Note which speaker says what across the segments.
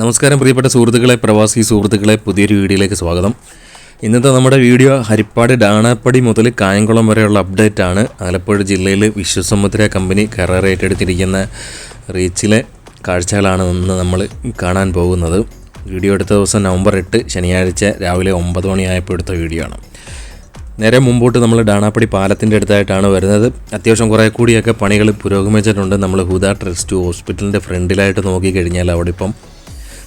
Speaker 1: നമസ്കാരം പ്രിയപ്പെട്ട സുഹൃത്തുക്കളെ പ്രവാസി സുഹൃത്തുക്കളെ പുതിയൊരു വീഡിയോയിലേക്ക് സ്വാഗതം. ഇന്നത്തെ നമ്മുടെ വീഡിയോ ഹരിപ്പാട് ഡാണാപ്പടി മുതൽ കായംകുളം വരെയുള്ള അപ്ഡേറ്റ് ആണ്. ആലപ്പുഴ ജില്ലയിൽ വിശ്വസമുദ്ര കമ്പനി കരാർ ഏറ്റെടുത്തിരിക്കുന്ന റീച്ചിലെ കാഴ്ചകളാണ് ഇന്ന് നമ്മൾ കാണാൻ പോകുന്നത്. വീഡിയോ എടുത്ത ദിവസം നവംബർ എട്ട് ശനിയാഴ്ച രാവിലെ ഒമ്പത് മണിയായപ്പോൾ എടുത്ത വീഡിയോ ആണ്. നേരെ മുമ്പോട്ട് നമ്മൾ ഡാണാപ്പടി പാലത്തിന്റെ അടുത്തായിട്ടാണ് വരുന്നത്. അത്യാവശ്യം കുറേ കൂടിയൊക്കെ പണികൾ പുരോഗമിച്ചിട്ടുണ്ട്. നമ്മൾ ഹുദ ട്രസ്റ്റ് ഹോസ്പിറ്റലിന്റെ ഫ്രണ്ടിലായിട്ട് നോക്കിക്കഴിഞ്ഞാൽ അവിടെ ഇപ്പം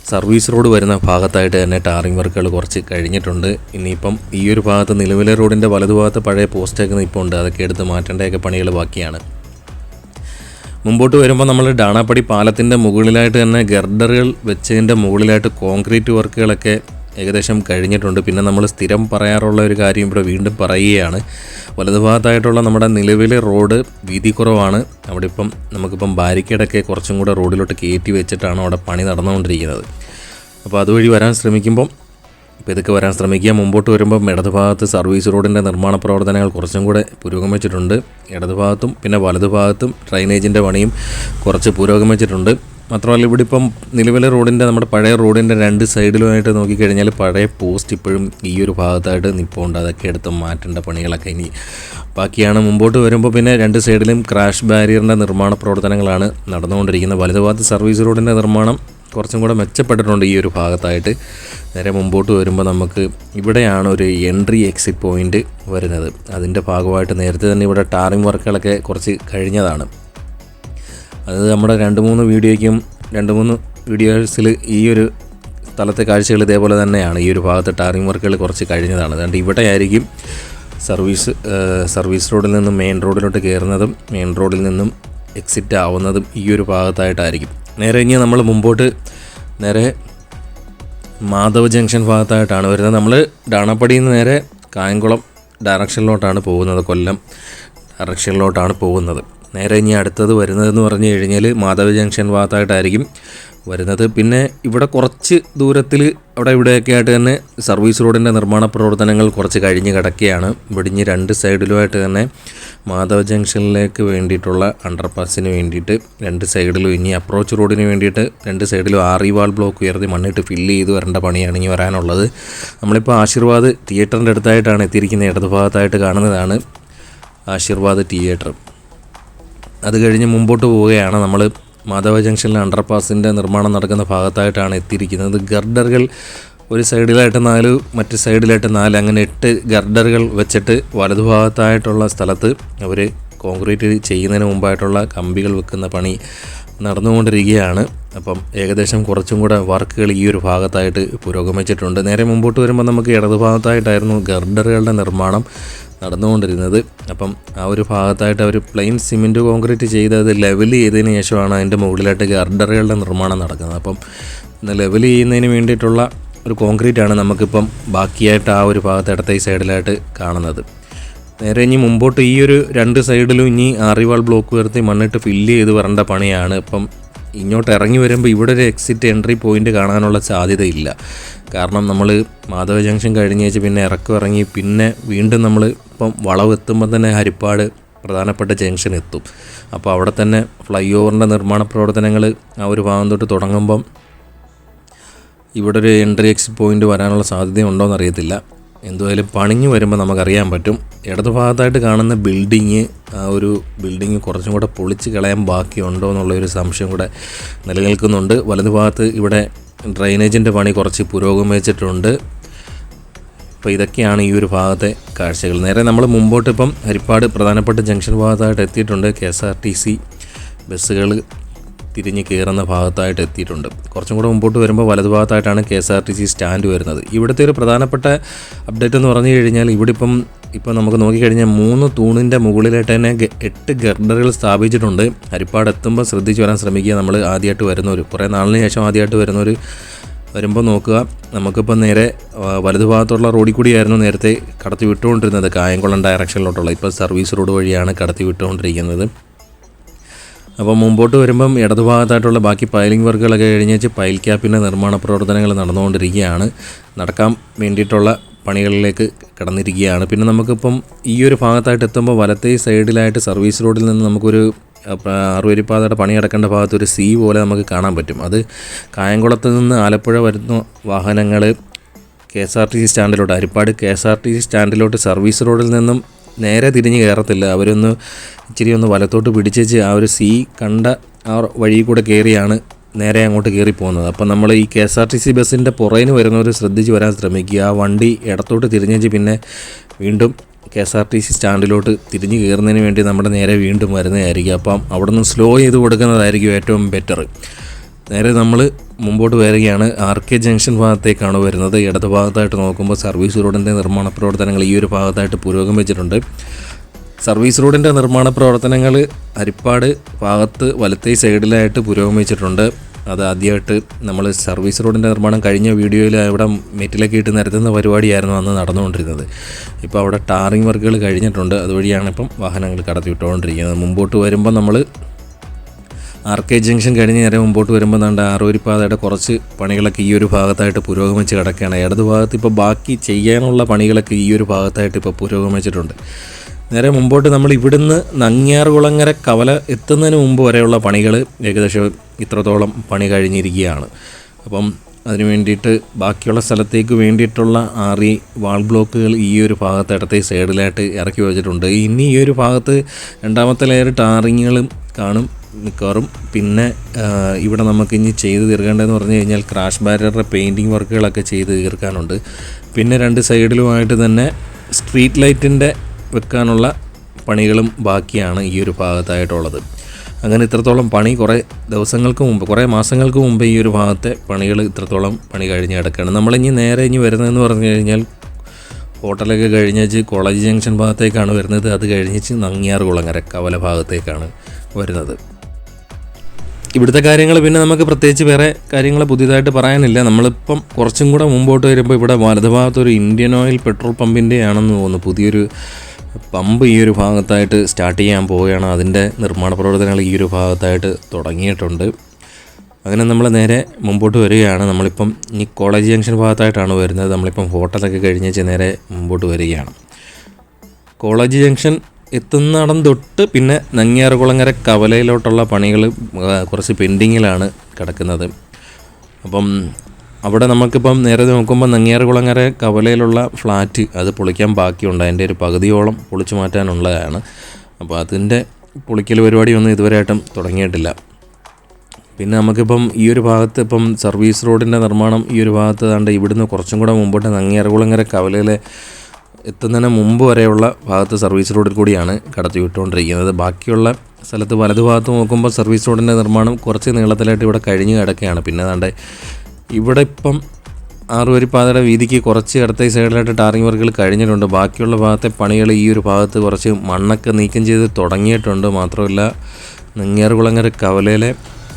Speaker 1: സർവീസ് റോഡ് വരുന്ന ഭാഗത്തായിട്ട് തന്നെ ടാറിംഗ് വർക്കുകൾ കുറച്ച് കഴിഞ്ഞിട്ടുണ്ട്. ഇനിയിപ്പം ഈ ഒരു ഭാഗത്ത് നിലവിലെ റോഡിന്റെ വലതുഭാഗത്ത് പഴയ പോസ്റ്റൊക്കെ ഉണ്ട് അതൊക്കെ എടുത്ത് മാറ്റേണ്ടതൊക്കെ പണികൾ ബാക്കിയാണ്. മുമ്പോട്ട് വരുമ്പോൾ നമ്മൾ ഡാണാപ്പടി പാലത്തിന്റെ മുകളിലായിട്ട് തന്നെ ഗർഡറുകൾ വെച്ചതിന്റെ മുകളിലായിട്ട് കോൺക്രീറ്റ് വർക്കുകളൊക്കെ ഏകദേശം കഴിഞ്ഞിട്ടുണ്ട്. പിന്നെ നമ്മൾ സ്ഥിരം പറയാറുള്ള ഒരു കാര്യം ഇവിടെ വീണ്ടും പറയുകയാണ്. വലതുഭാഗത്തായിട്ടുള്ള നമ്മുടെ നിലവിലെ റോഡ് വീതി കുറവാണ്. അവിടെ ഇപ്പം നമുക്കിപ്പം ബാരിക്കേഡൊക്കെ കുറച്ചും കൂടെ റോഡിലോട്ട് കയറ്റി വെച്ചിട്ടാണ് അവിടെ പണി നടന്നുകൊണ്ടിരിക്കുന്നത്. അപ്പോൾ അതുവഴി വരാൻ ശ്രമിക്കുമ്പം ഇപ്പോൾ ഇതൊക്കെ വരാൻ ശ്രമിക്കുക. മുമ്പോട്ട് വരുമ്പം ഇടതുഭാഗത്ത് സർവീസ് റോഡിന്റെ നിർമ്മാണ പ്രവർത്തനങ്ങൾ കുറച്ചും കൂടെ പുരോഗമിച്ചിട്ടുണ്ട്. ഇടതുഭാഗത്തും പിന്നെ വലതുഭാഗത്തും ഡ്രൈനേജിന്റെ പണിയും കുറച്ച് പുരോഗമിച്ചിട്ടുണ്ട്. മാത്രമല്ല ഇവിടെ ഇപ്പം നിലവിലെ റോഡിന്റെ നമ്മുടെ പഴയ റോഡിന്റെ രണ്ട് സൈഡിലുമായിട്ട് നോക്കിക്കഴിഞ്ഞാൽ പഴയ പോസ്റ്റ് ഇപ്പോഴും ഈ ഒരു ഭാഗത്തായിട്ട് നിൽപ്പുണ്ട് അതൊക്കെ എടുത്ത് മാറ്റേണ്ട പണികളൊക്കെ ഇനി ബാക്കിയാണ്. മുമ്പോട്ട് വരുമ്പോൾ പിന്നെ രണ്ട് സൈഡിലും ക്രാഷ് ബാരിയറിന്റെ നിർമ്മാണ പ്രവർത്തനങ്ങളാണ് നടന്നുകൊണ്ടിരിക്കുന്നത്. വലതുഭാഗത്ത് സർവീസ് റോഡിന്റെ നിർമ്മാണം കുറച്ചും കൂടെ മെച്ചപ്പെട്ടിട്ടുണ്ട് ഈ ഒരു ഭാഗത്തായിട്ട്. നേരെ മുമ്പോട്ട് വരുമ്പോൾ നമുക്ക് ഇവിടെയാണ് ഒരു എൻട്രി എക്സിറ്റ് പോയിന്റ് വരുന്നത്. അതിന്റെ ഭാഗമായിട്ട് നേരത്തെ തന്നെ ഇവിടെ ടാറിംഗ് വർക്കുകളൊക്കെ കുറച്ച് കഴിഞ്ഞതാണ്. അത് നമ്മുടെ രണ്ട് മൂന്ന് വീഡിയോയ്ക്കും രണ്ട് മൂന്ന് വീഡിയോസിൽ ഈ ഒരു സ്ഥലത്തെ കാഴ്ചകൾ ഇതേപോലെ തന്നെയാണ്. ഈ ഒരു ഭാഗത്ത് ടാറിംഗ് വർക്കുകൾ കുറച്ച് കഴിഞ്ഞതാണ്. അതുകൊണ്ട് ഇവിടെ ആയിരിക്കും സർവീസ് സർവീസ് റോഡിൽ നിന്നും മെയിൻ റോഡിലോട്ട് കയറുന്നതും മെയിൻ റോഡിൽ നിന്നും എക്സിറ്റ് ആവുന്നതും ഈ ഒരു ഭാഗത്തായിട്ടായിരിക്കും. നേരെ ഇനി നമ്മൾ മുമ്പോട്ട് നേരെ മാധവ് ജംഗ്ഷൻ ഭാഗത്തായിട്ടാണ് വരുന്നത്. നമ്മൾ ഡാണപ്പടിയിൽ നിന്ന് നേരെ കായംകുളം ഡയറക്ഷനിലോട്ടാണ് പോകുന്നത്. കൊല്ലം ഡയറക്ഷനിലോട്ടാണ് പോകുന്നത്. നേരെ ഇനി അടുത്തത് വരുന്നതെന്ന് പറഞ്ഞു കഴിഞ്ഞാൽ മാധവ് ജംഗ്ഷൻ ഭാഗത്തായിട്ടായിരിക്കും വരുന്നത്. പിന്നെ ഇവിടെ കുറച്ച് ദൂരത്തിൽ അവിടെ ഇവിടെയൊക്കെ ആയിട്ട് തന്നെ സർവീസ് റോഡിന്റെ നിർമ്മാണ പ്രവർത്തനങ്ങൾ കുറച്ച് കഴിഞ്ഞ് കിടക്കുകയാണ്. ഇവിടിഞ്ഞ് രണ്ട് സൈഡിലുമായിട്ട് തന്നെ മാധവ് ജംഗ്ഷനിലേക്ക് വേണ്ടിയിട്ടുള്ള അണ്ടർപാസിന് വേണ്ടിയിട്ട് രണ്ട് സൈഡിലും ഇനി അപ്രോച്ച് റോഡിന് വേണ്ടിയിട്ട് രണ്ട് സൈഡിലും ആറി വാൾ ബ്ലോക്ക് ഉയർത്തി മണ്ണിട്ട് ഫില്ല് ചെയ്ത് വരേണ്ട പണിയാണ് ഇനി വരാനുള്ളത്. നമ്മളിപ്പോൾ ആശീർവാദ് തിയേറ്ററിന്റെ അടുത്തായിട്ടാണ് എത്തിയിരിക്കുന്നത്. ഇടതുഭാഗത്തായിട്ട് കാണുന്നതാണ് ആശീർവാദ് തിയേറ്റർ അത് കഴിഞ്ഞ് മുമ്പോട്ട് പോവുകയാണ് നമ്മൾ മാധവ ജംഗ്ഷനിലെ അണ്ടർപാസിന്റെ നിർമ്മാണം നടക്കുന്ന ഭാഗത്തായിട്ടാണ് എത്തിയിരിക്കുന്നത്. ഗർഡറുകൾ ഒരു സൈഡിലായിട്ട് നാല് മറ്റ് സൈഡിലായിട്ട് നാല് അങ്ങനെ എട്ട് ഗർഡറുകൾ വെച്ചിട്ട് വലതുഭാഗത്തായിട്ടുള്ള സ്ഥലത്ത് അവർ കോൺക്രീറ്റ് ചെയ്യുന്നതിന് മുമ്പായിട്ടുള്ള കമ്പികൾ വെക്കുന്ന പണി നടന്നുകൊണ്ടിരിക്കുകയാണ്. അപ്പം ഏകദേശം കുറച്ചും കൂടെ വർക്കുകൾ ഈ ഒരു ഭാഗത്തായിട്ട് പുരോഗമിച്ചിട്ടുണ്ട്. നേരെ മുമ്പോട്ട് വരുമ്പോൾ നമുക്ക് ഇടതുഭാഗത്തായിട്ടായിരുന്നു ഗർഡറുകളുടെ നിർമ്മാണം നടന്നുകൊണ്ടിരുന്നത്. അപ്പം ആ ഒരു ഭാഗത്തായിട്ട് അവർ പ്ലെയിൻ സിമെന്റ് കോൺക്രീറ്റ് ചെയ്ത് അത് ലെവൽ ചെയ്തതിന് ശേഷമാണ് അതിന്റെ മുകളിലായിട്ട് ഗർഡറുകളുടെ നിർമ്മാണം നടക്കുന്നത്. അപ്പം ലെവൽ ചെയ്യുന്നതിന് വേണ്ടിയിട്ടുള്ള ഒരു കോൺക്രീറ്റാണ് നമുക്കിപ്പം ബാക്കിയായിട്ട് ആ ഒരു ഭാഗത്ത് ഇടത്തെ സൈഡിലായിട്ട് കാണുന്നത്. നേരെ ഇനി മുമ്പോട്ട് ഈ ഒരു രണ്ട് സൈഡിലും ഇനി ആറിവാൾ ബ്ലോക്ക് ഉയർത്തി മണ്ണിട്ട് ഫില്ല് ചെയ്ത് വരേണ്ട പണിയാണ്. ഇപ്പം ഇങ്ങോട്ട് ഇറങ്ങി വരുമ്പോൾ ഇവിടെ ഒരു എക്സിറ്റ് എൻട്രി പോയിന്റ് കാണാനുള്ള സാധ്യതയില്ല. കാരണം നമ്മൾ മാധവ ജംഗ്ഷൻ കഴിഞ്ഞ് വെച്ച് പിന്നെ ഇറക്കം ഇറങ്ങി പിന്നെ വീണ്ടും നമ്മൾ ഇപ്പം വളവ് എത്തുമ്പോൾ തന്നെ ഹരിപ്പാട് പ്രധാനപ്പെട്ട ജംഗ്ഷൻ എത്തും. അപ്പോൾ അവിടെ തന്നെ ഫ്ലൈ ഓവറിന്റെ നിർമ്മാണ പ്രവർത്തനങ്ങൾ ആ ഒരു ഭാഗം തൊട്ട് തുടങ്ങുമ്പം ഇവിടെ ഒരു എൻട്രി എക്സിറ്റ് പോയിന്റ് വരാനുള്ള സാധ്യത ഉണ്ടോയെന്ന് എന്തുമായാലും പണിഞ്ഞു വരുമ്പോൾ നമുക്കറിയാൻ പറ്റും. ഇടതു ഭാഗത്തായിട്ട് കാണുന്ന ബിൽഡിങ് ആ ഒരു ബിൽഡിങ് കുറച്ചും കൂടെ പൊളിച്ച് കളയാൻ ബാക്കിയുണ്ടോ എന്നുള്ളൊരു സംശയം കൂടെ നിലനിൽക്കുന്നുണ്ട്. വലതു ഭാഗത്ത് ഇവിടെ ഡ്രൈനേജിന്റെ പണി കുറച്ച് പുരോഗമിച്ചിട്ടുണ്ട് അപ്പോൾ ഇതൊക്കെയാണ് ഈ ഒരു ഭാഗത്തെ കാഴ്ചകൾ. നേരെ നമ്മൾ മുമ്പോട്ട് ഇപ്പം ഹരിപ്പാട് പ്രധാനപ്പെട്ട ജംഗ്ഷൻ ഭാഗത്തായിട്ട് എത്തിയിട്ടുണ്ട്. K S R T C ബസ്സുകൾ തിരിഞ്ഞ് കയറുന്ന ഭാഗത്തായിട്ട് എത്തിയിട്ടുണ്ട്. കുറച്ചും കൂടെ മുമ്പോട്ട് വരുമ്പോൾ വലതുഭാഗത്തായിട്ടാണ് K S R T C stand വരുന്നത്. ഇവിടുത്തെ ഒരു പ്രധാനപ്പെട്ട അപ്ഡേറ്റ് എന്ന് പറഞ്ഞു കഴിഞ്ഞാൽ ഇവിടെ ഇപ്പം ഇപ്പം നമുക്ക് നോക്കിക്കഴിഞ്ഞാൽ മൂന്ന് തൂണിന്റെ മുകളിലായിട്ട് തന്നെ എട്ട് ഗർഡറുകൾ സ്ഥാപിച്ചിട്ടുണ്ട്. ഹരിപ്പാട് എത്തുമ്പോൾ ശ്രദ്ധിച്ച് വരാൻ ശ്രമിക്കുക. നമ്മൾ ആദ്യമായിട്ട് വരുന്നവർ കുറേ നാളിന് ശേഷം ആദ്യമായിട്ട് വരുന്നവർ വരുമ്പോൾ നോക്കുക. നമുക്കിപ്പോൾ നേരെ വലതുഭാഗത്തുള്ള റോഡിൽ കൂടിയായിരുന്നു നേരത്തെ കടത്തി വിട്ടുകൊണ്ടിരുന്നത്. കായംകുളം ഡയറക്ഷനിലോട്ടുള്ള ഇപ്പോൾ സർവീസ് റോഡ് വഴിയാണ് കടത്തി വിട്ടുകൊണ്ടിരിക്കുന്നത്. അപ്പോൾ മുമ്പോട്ട് വരുമ്പം ഇടതുഭാഗത്തായിട്ടുള്ള ബാക്കി പൈലിംഗ് വർക്കുകളൊക്കെ കഴിഞ്ഞ് വെച്ച് പൈൽ ക്യാപ്പിന്റെ നിർമ്മാണ പ്രവർത്തനങ്ങൾ നടന്നുകൊണ്ടിരിക്കുകയാണ്. നടക്കാൻ വേണ്ടിയിട്ടുള്ള പണികളിലേക്ക് കടന്നിരിക്കുകയാണ്. പിന്നെ നമുക്കിപ്പം ഈ ഒരു ഭാഗത്തായിട്ട് എത്തുമ്പോൾ വലത്തേ സൈഡിലായിട്ട് സർവീസ് റോഡിൽ നിന്ന് നമുക്കൊരു അറുവരിപ്പാതയുടെ പണി അടക്കേണ്ട ഭാഗത്ത് ഒരു സി പോലെ നമുക്ക് കാണാൻ പറ്റും. അത് കായംകുളത്ത് നിന്ന് ആലപ്പുഴ വരുന്ന വാഹനങ്ങൾ K S R T C സ്റ്റാൻഡിലോട്ട് Haripad K S R T C സ്റ്റാൻഡിലോട്ട് service റോഡിൽ നിന്നും നേരെ തിരിഞ്ഞ് കയറത്തില്ല. അവരൊന്ന് ഇച്ചിരി ഒന്ന് വലത്തോട്ട് പിടിച്ചേച്ച് ആ ഒരു സി കണ്ട ആ വഴി കൂടെ കയറിയാണ് നേരെ അങ്ങോട്ട് കയറി പോകുന്നത് അപ്പം നമ്മൾ ഈ K S R T C ബസ്സിന്റെ പുറകിന് വരുന്നവർ ശ്രദ്ധിച്ച് വരാൻ ശ്രമിക്കുക. ആ വണ്ടി ഇടത്തോട്ട് തിരിഞ്ഞേച്ച് പിന്നെ വീണ്ടും K S R T C സ്റ്റാൻഡിലോട്ട് തിരിഞ്ഞ് കയറുന്നതിന് വേണ്ടി നമ്മുടെ നേരെ വീണ്ടും വരുന്നതായിരിക്കും. അപ്പം അവിടെ നിന്ന് സ്ലോ ചെയ്ത് കൊടുക്കുന്നതായിരിക്കും ഏറ്റവും ബെറ്റർ നേരെ നമ്മൾ മുമ്പോട്ട് വരികയാണ്. ആർ കെ ജംഗ്ഷൻ ഭാഗത്തേക്കാണ് വരുന്നത്. ഇടത് ഭാഗത്തായിട്ട് നോക്കുമ്പോൾ സർവീസ് റോഡിന്റെ നിർമ്മാണ പ്രവർത്തനങ്ങൾ ഈ ഒരു ഭാഗത്തായിട്ട് പുരോഗമിച്ചിട്ടുണ്ട് സർവീസ് റോഡിന്റെ നിർമ്മാണ പ്രവർത്തനങ്ങൾ ഹരിപ്പാട് ഭാഗത്ത് വലത്തേ സൈഡിലായിട്ട് പുരോഗമിച്ചിട്ടുണ്ട് അത് ആദ്യമായിട്ട് നമ്മൾ സർവീസ് റോഡിന്റെ നിർമ്മാണം കഴിഞ്ഞ വീഡിയോയിൽ അവിടെ മെറ്റിലൊക്കെ ഇട്ട് നിരത്തുന്ന പരിപാടിയായിരുന്നു അന്ന് നടന്നുകൊണ്ടിരുന്നത്. ഇപ്പോൾ അവിടെ ടാറിങ് വർക്കുകൾ കഴിഞ്ഞിട്ടുണ്ട്. അതുവഴിയാണ് ഇപ്പം വാഹനങ്ങൾ കടത്തി വിട്ടുകൊണ്ടിരിക്കുന്നത് മുമ്പോട്ട് വരുമ്പോൾ നമ്മൾ ആർ കെ ജംഗ്ഷൻ കഴിഞ്ഞ് നേരെ മുമ്പോട്ട് വരുമ്പോൾ നമ്മുടെ ആറൂരിപ്പാതയുടെ കുറച്ച് പണികളൊക്കെ ഈ ഒരു ഭാഗത്തായിട്ട് പുരോഗമിച്ച് കിടക്കുകയാണ് ഇടത് ഭാഗത്ത് ഇപ്പോൾ ബാക്കി ചെയ്യാനുള്ള പണികളൊക്കെ ഈ ഒരു ഭാഗത്തായിട്ട് ഇപ്പോൾ പുരോഗമിച്ചിട്ടുണ്ട്. നേരെ മുമ്പോട്ട് നമ്മൾ ഇവിടുന്ന് നങ്ങിയാർകുളങ്ങര കവല എത്തുന്നതിന് മുമ്പ് വരെയുള്ള പണികൾ ഏകദേശം ഇത്രത്തോളം പണി കഴിഞ്ഞിരിക്കുകയാണ്. അപ്പം അതിന് വേണ്ടിയിട്ട് ബാക്കിയുള്ള സ്ഥലത്തേക്ക് വേണ്ടിയിട്ടുള്ള ആറി വാൾ ബ്ലോക്കുകൾ ഈ ഒരു ഭാഗത്ത് ഇടത്തെ സൈഡിലായിട്ട് ഇറക്കി വെച്ചിട്ടുണ്ട്. ഇനി ഈ ഒരു ഭാഗത്ത് രണ്ടാമത്തെ ലെയർ ടാറിങ്ങുകളും കാണും. മിക്കവാറും പിന്നെ ഇവിടെ നമുക്ക് ഇനി ചെയ്ത് തീർക്കേണ്ടതെന്ന് പറഞ്ഞു കഴിഞ്ഞാൽ ക്രാഷ് ബാരിയറുടെ പെയിന്റിങ് വർക്കുകളൊക്കെ ചെയ്ത് തീർക്കാനുണ്ട്. പിന്നെ രണ്ട് സൈഡിലുമായിട്ട് തന്നെ സ്ട്രീറ്റ് ലൈറ്റിന്റെ വെക്കാനുള്ള പണികളും ബാക്കിയാണ് ഈ ഒരു ഭാഗത്തായിട്ടുള്ളത്. അങ്ങനെ ഇത്രത്തോളം പണി കുറേ ദിവസങ്ങൾക്ക് മുമ്പ് കുറേ മാസങ്ങൾക്ക് മുമ്പ് ഈ ഒരു ഭാഗത്തെ പണികൾ ഇത്രത്തോളം പണി കഴിഞ്ഞ് കിടക്കുകയാണ്. നമ്മളിനി നേരെ ഇനി വരുന്നതെന്ന് പറഞ്ഞു കഴിഞ്ഞാൽ ഹോട്ടലൊക്കെ കഴിഞ്ഞേച്ച് കോളേജ് ജംഗ്ഷൻ ഭാഗത്തേക്കാണ് വരുന്നത്. അത് കഴിഞ്ഞേച്ച് നങ്ങിയാർ കുളങ്ങര കവല ഭാഗത്തേക്കാണ് വരുന്നത്. ഇവിടുത്തെ കാര്യങ്ങൾ പിന്നെ നമുക്ക് പ്രത്യേകിച്ച് വേറെ കാര്യങ്ങൾ പുതിയതായിട്ട് പറയാനില്ല. നമ്മളിപ്പം കുറച്ചും കൂടെ മുമ്പോട്ട് വരുമ്പോൾ ഇവിടെ വലതുഭാഗത്ത് ഒരു ഇന്ത്യൻ ഓയിൽ പെട്രോൾ പമ്പിന്റെ ആണെന്ന് തോന്നുന്നു. പുതിയൊരു പമ്പ് ഈ ഒരു ഭാഗത്തായിട്ട് സ്റ്റാർട്ട് ചെയ്യാൻ പോവുകയാണ്. അതിന്റെ നിർമ്മാണ പ്രവർത്തനങ്ങൾ ഈ ഒരു ഭാഗത്തായിട്ട് തുടങ്ങിയിട്ടുണ്ട്. അങ്ങനെ നമ്മൾ നേരെ മുമ്പോട്ട് വരികയാണ്. നമ്മളിപ്പം ഈ കോളേജ് ജംഗ്ഷൻ ഭാഗത്തായിട്ടാണ് വരുന്നത്. നമ്മളിപ്പം ഹോട്ടലൊക്കെ കഴിഞ്ഞേച്ച് നേരെ മുമ്പോട്ട് വരികയാണ്. കോളേജ് ജംഗ്ഷൻ എത്തുന്നിടം തൊട്ട് പിന്നെ നങ്ങിയാറുകുളങ്ങര കവലയിലോട്ടുള്ള പണികൾ കുറച്ച് പെൻഡിങ്ങിലാണ് കിടക്കുന്നത്. അപ്പം അവിടെ നമുക്കിപ്പം നേരെ നോക്കുമ്പോൾ നങ്ങിയാറുകുളങ്ങര കവലയിലുള്ള ഫ്ലാറ്റ് അത് പൊളിക്കാൻ ബാക്കിയുണ്ട്. അതിന്റെ ഒരു പകുതിയോളം പൊളിച്ചു മാറ്റാനുള്ളതാണ്. അപ്പോൾ അതിന്റെ പൊളിക്കൽ പരിപാടിയൊന്നും ഇതുവരെയായിട്ടും തുടങ്ങിയിട്ടില്ല. പിന്നെ നമുക്കിപ്പം ഈ ഒരു ഭാഗത്ത് ഇപ്പം സർവീസ് റോഡിന്റെ നിർമ്മാണം ഈ ഒരു ഭാഗത്ത് കണ്ട് ഇവിടുന്ന് കുറച്ചും കൂടെ മുമ്പോട്ട് നങ്ങിയാറുകുളങ്ങര കവലയിലെ എത്തുന്നതിന് മുമ്പ് വരെയുള്ള ഭാഗത്ത് സർവീസ് റോഡിൽ കൂടിയാണ് കടത്തി വിട്ടുകൊണ്ടിരിക്കുന്നത്. ബാക്കിയുള്ള സ്ഥലത്ത് വലതുഭാഗത്ത് നോക്കുമ്പോൾ സർവീസ് റോഡിന്റെ നിർമ്മാണം കുറച്ച് നീളത്തിലായിട്ട് ഇവിടെ കഴിഞ്ഞ് കിടക്കുകയാണ്. പിന്നെ അതാണ്ട് ഇവിടെ ഇപ്പം ആറുവരിപ്പാതയുടെ വീതിക്ക് കുറച്ച് ഇടത്തെ സൈഡിലായിട്ട് ടാറിങ് വർക്കുകൾ കഴിഞ്ഞിട്ടുണ്ട്. ബാക്കിയുള്ള ഭാഗത്തെ പണികൾ ഈ ഒരു ഭാഗത്ത് കുറച്ച് മണ്ണൊക്കെ നീക്കം ചെയ്ത് തുടങ്ങിയിട്ടുണ്ട്. മാത്രമല്ല നെങ്ങേറുകുളങ്ങര കവലയിലെ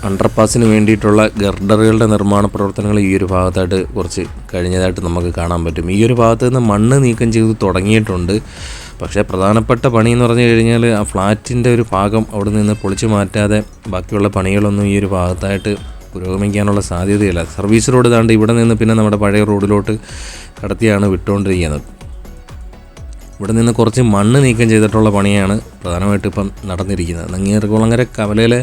Speaker 1: അണ്ടർപാസിന് വേണ്ടിയിട്ടുള്ള ഗർഡറുകളുടെ നിർമ്മാണ പ്രവർത്തനങ്ങൾ ഈ ഒരു ഭാഗത്തായിട്ട് കുറച്ച് കഴിഞ്ഞതായിട്ട് നമുക്ക് കാണാൻ പറ്റും. ഈ ഒരു ഭാഗത്ത് നിന്ന് മണ്ണ് നീക്കം ചെയ്ത് തുടങ്ങിയിട്ടുണ്ട്. പക്ഷേ പ്രധാനപ്പെട്ട പണി എന്ന് പറഞ്ഞു കഴിഞ്ഞാൽ ആ ഫ്ലാറ്റിന്റെ ഒരു ഭാഗം അവിടെ നിന്ന് പൊളിച്ചു മാറ്റാതെ ബാക്കിയുള്ള പണികളൊന്നും ഈ ഒരു ഭാഗത്തായിട്ട് പുരോഗമിക്കാനുള്ള സാധ്യതയില്ല. സർവീസ് റോഡ് താണ്ട് ഇവിടെ നിന്ന് പിന്നെ നമ്മുടെ പഴയ റോഡിലോട്ട് കടത്തിയാണ് വിട്ടുകൊണ്ടിരിക്കുന്നത്. ഇവിടെ നിന്ന് കുറച്ച് മണ്ണ് നീക്കം ചെയ്തിട്ടുള്ള പണിയാണ് പ്രധാനമായിട്ടും ഇപ്പം നടന്നിരിക്കുന്നത്. നങ്ങിയർകുളങ്ങര കവലയിലെ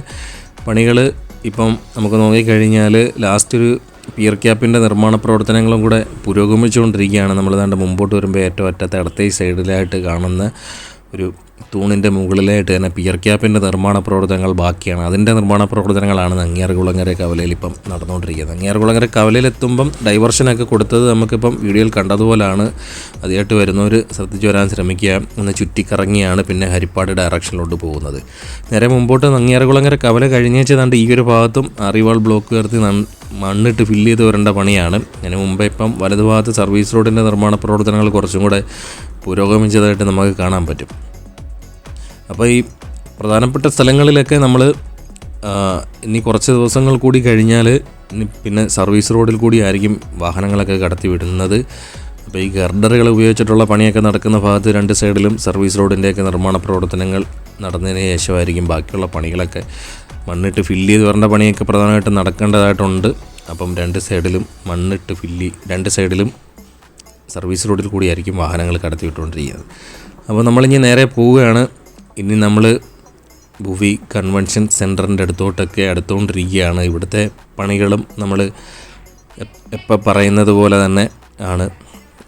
Speaker 1: പണികൾ ഇപ്പം നമുക്ക് നോക്കിക്കഴിഞ്ഞാൽ ലാസ്റ്റ് ഒരു പിയർ ക്യാപ്പിന്റെ നിർമ്മാണ പ്രവർത്തനങ്ങളും കൂടെ പുരോഗമിച്ചുകൊണ്ടിരിക്കുകയാണ് നമ്മൾ ദാണ്ട് മുമ്പോട്ട് വരുമ്പോൾ ഏറ്റവും അറ്റത്തെ അടുത്ത സൈഡിലായിട്ട് കാണുന്ന ഒരു തൂണിന്റെ മുകളിലായിട്ട് തന്നെ പിയർ ക്യാപ്പിന്റെ നിർമ്മാണ പ്രവർത്തനങ്ങൾ ബാക്കിയാണ്. അതിന്റെ നിർമ്മാണ പ്രവർത്തനങ്ങളാണ് നങ്ങിയാർകുളങ്ങര കവലയിൽ ഇപ്പം നടന്നുകൊണ്ടിരിക്കുന്നത്. നങ്ങിയാർകുളങ്ങര കവലയിലെത്തുമ്പം ഡൈവർഷനൊക്കെ കൊടുത്തത് നമുക്കിപ്പം വീഡിയോയിൽ കണ്ടതുപോലാണ്. അതിയായിട്ട് വരുന്നവർ ശ്രദ്ധിച്ചു വരാൻ ശ്രമിക്കുക. ഒന്ന് ചുറ്റിക്കറങ്ങിയാണ് പിന്നെ ഹരിപ്പാട് ഡയറക്ഷനിലോട്ട് പോകുന്നത്. നേരെ മുമ്പോട്ട് നങ്ങിയാർകുളങ്ങര കവല കഴിഞ്ഞേച്ച് തണ്ട് ഈ ഒരു ഭാഗത്തും അറിവാൾ ബ്ലോക്ക് ഉയർത്തി മണ്ണിട്ട് ഫില്ല് ചെയ്ത് വരേണ്ട പണിയാണ്. അതിന് മുമ്പേ ഇപ്പം വലതുഭാഗത്ത് സർവീസ് റോഡിന്റെ നിർമ്മാണ പ്രവർത്തനങ്ങൾ കുറച്ചും കൂടെ പുരോഗമിച്ചതായിട്ട് നമുക്ക് കാണാൻ പറ്റും. അപ്പോൾ ഈ പ്രധാനപ്പെട്ട സ്ഥലങ്ങളിലൊക്കെ നമ്മൾ ഇനി കുറച്ച് ദിവസങ്ങൾ കൂടി കഴിഞ്ഞാൽ പിന്നെ സർവീസ് റോഡിൽ കൂടി ആയിരിക്കും വാഹനങ്ങളൊക്കെ കടത്തി വിടുന്നത്. അപ്പോൾ ഈ ഗർഡറുകൾ ഉപയോഗിച്ചിട്ടുള്ള പണിയൊക്കെ നടക്കുന്ന ഭാഗത്ത് രണ്ട് സൈഡിലും സർവീസ് റോഡിന്റെയൊക്കെ നിർമ്മാണ പ്രവർത്തനങ്ങൾ നടന്നതിന് ശേഷമായിരിക്കും ബാക്കിയുള്ള പണികളൊക്കെ. മണ്ണിട്ട് ഫില്ല് ചെയ്ത് വരേണ്ട പണിയൊക്കെ പ്രധാനമായിട്ടും നടക്കേണ്ടതായിട്ടുണ്ട്. അപ്പം രണ്ട് സൈഡിലും മണ്ണിട്ട് ഫില്ല് രണ്ട് സൈഡിലും സർവീസ് റോഡിൽ കൂടിയായിരിക്കും വാഹനങ്ങൾ കടത്തി വിട്ടുകൊണ്ടിരിക്കുന്നത് അപ്പോൾ നമ്മളിനി നേരെ പോവുകയാണ്. ഇനി നമ്മൾ ഭൂവി കൺവെൻഷൻ സെന്ററിന്റെ അടുത്തോട്ടൊക്കെ അടുത്തുകൊണ്ടിരിക്കുകയാണ് ഇവിടുത്തെ പണികളും നമ്മൾ എപ്പോൾ പറയുന്നത് പോലെ തന്നെ ആണ്.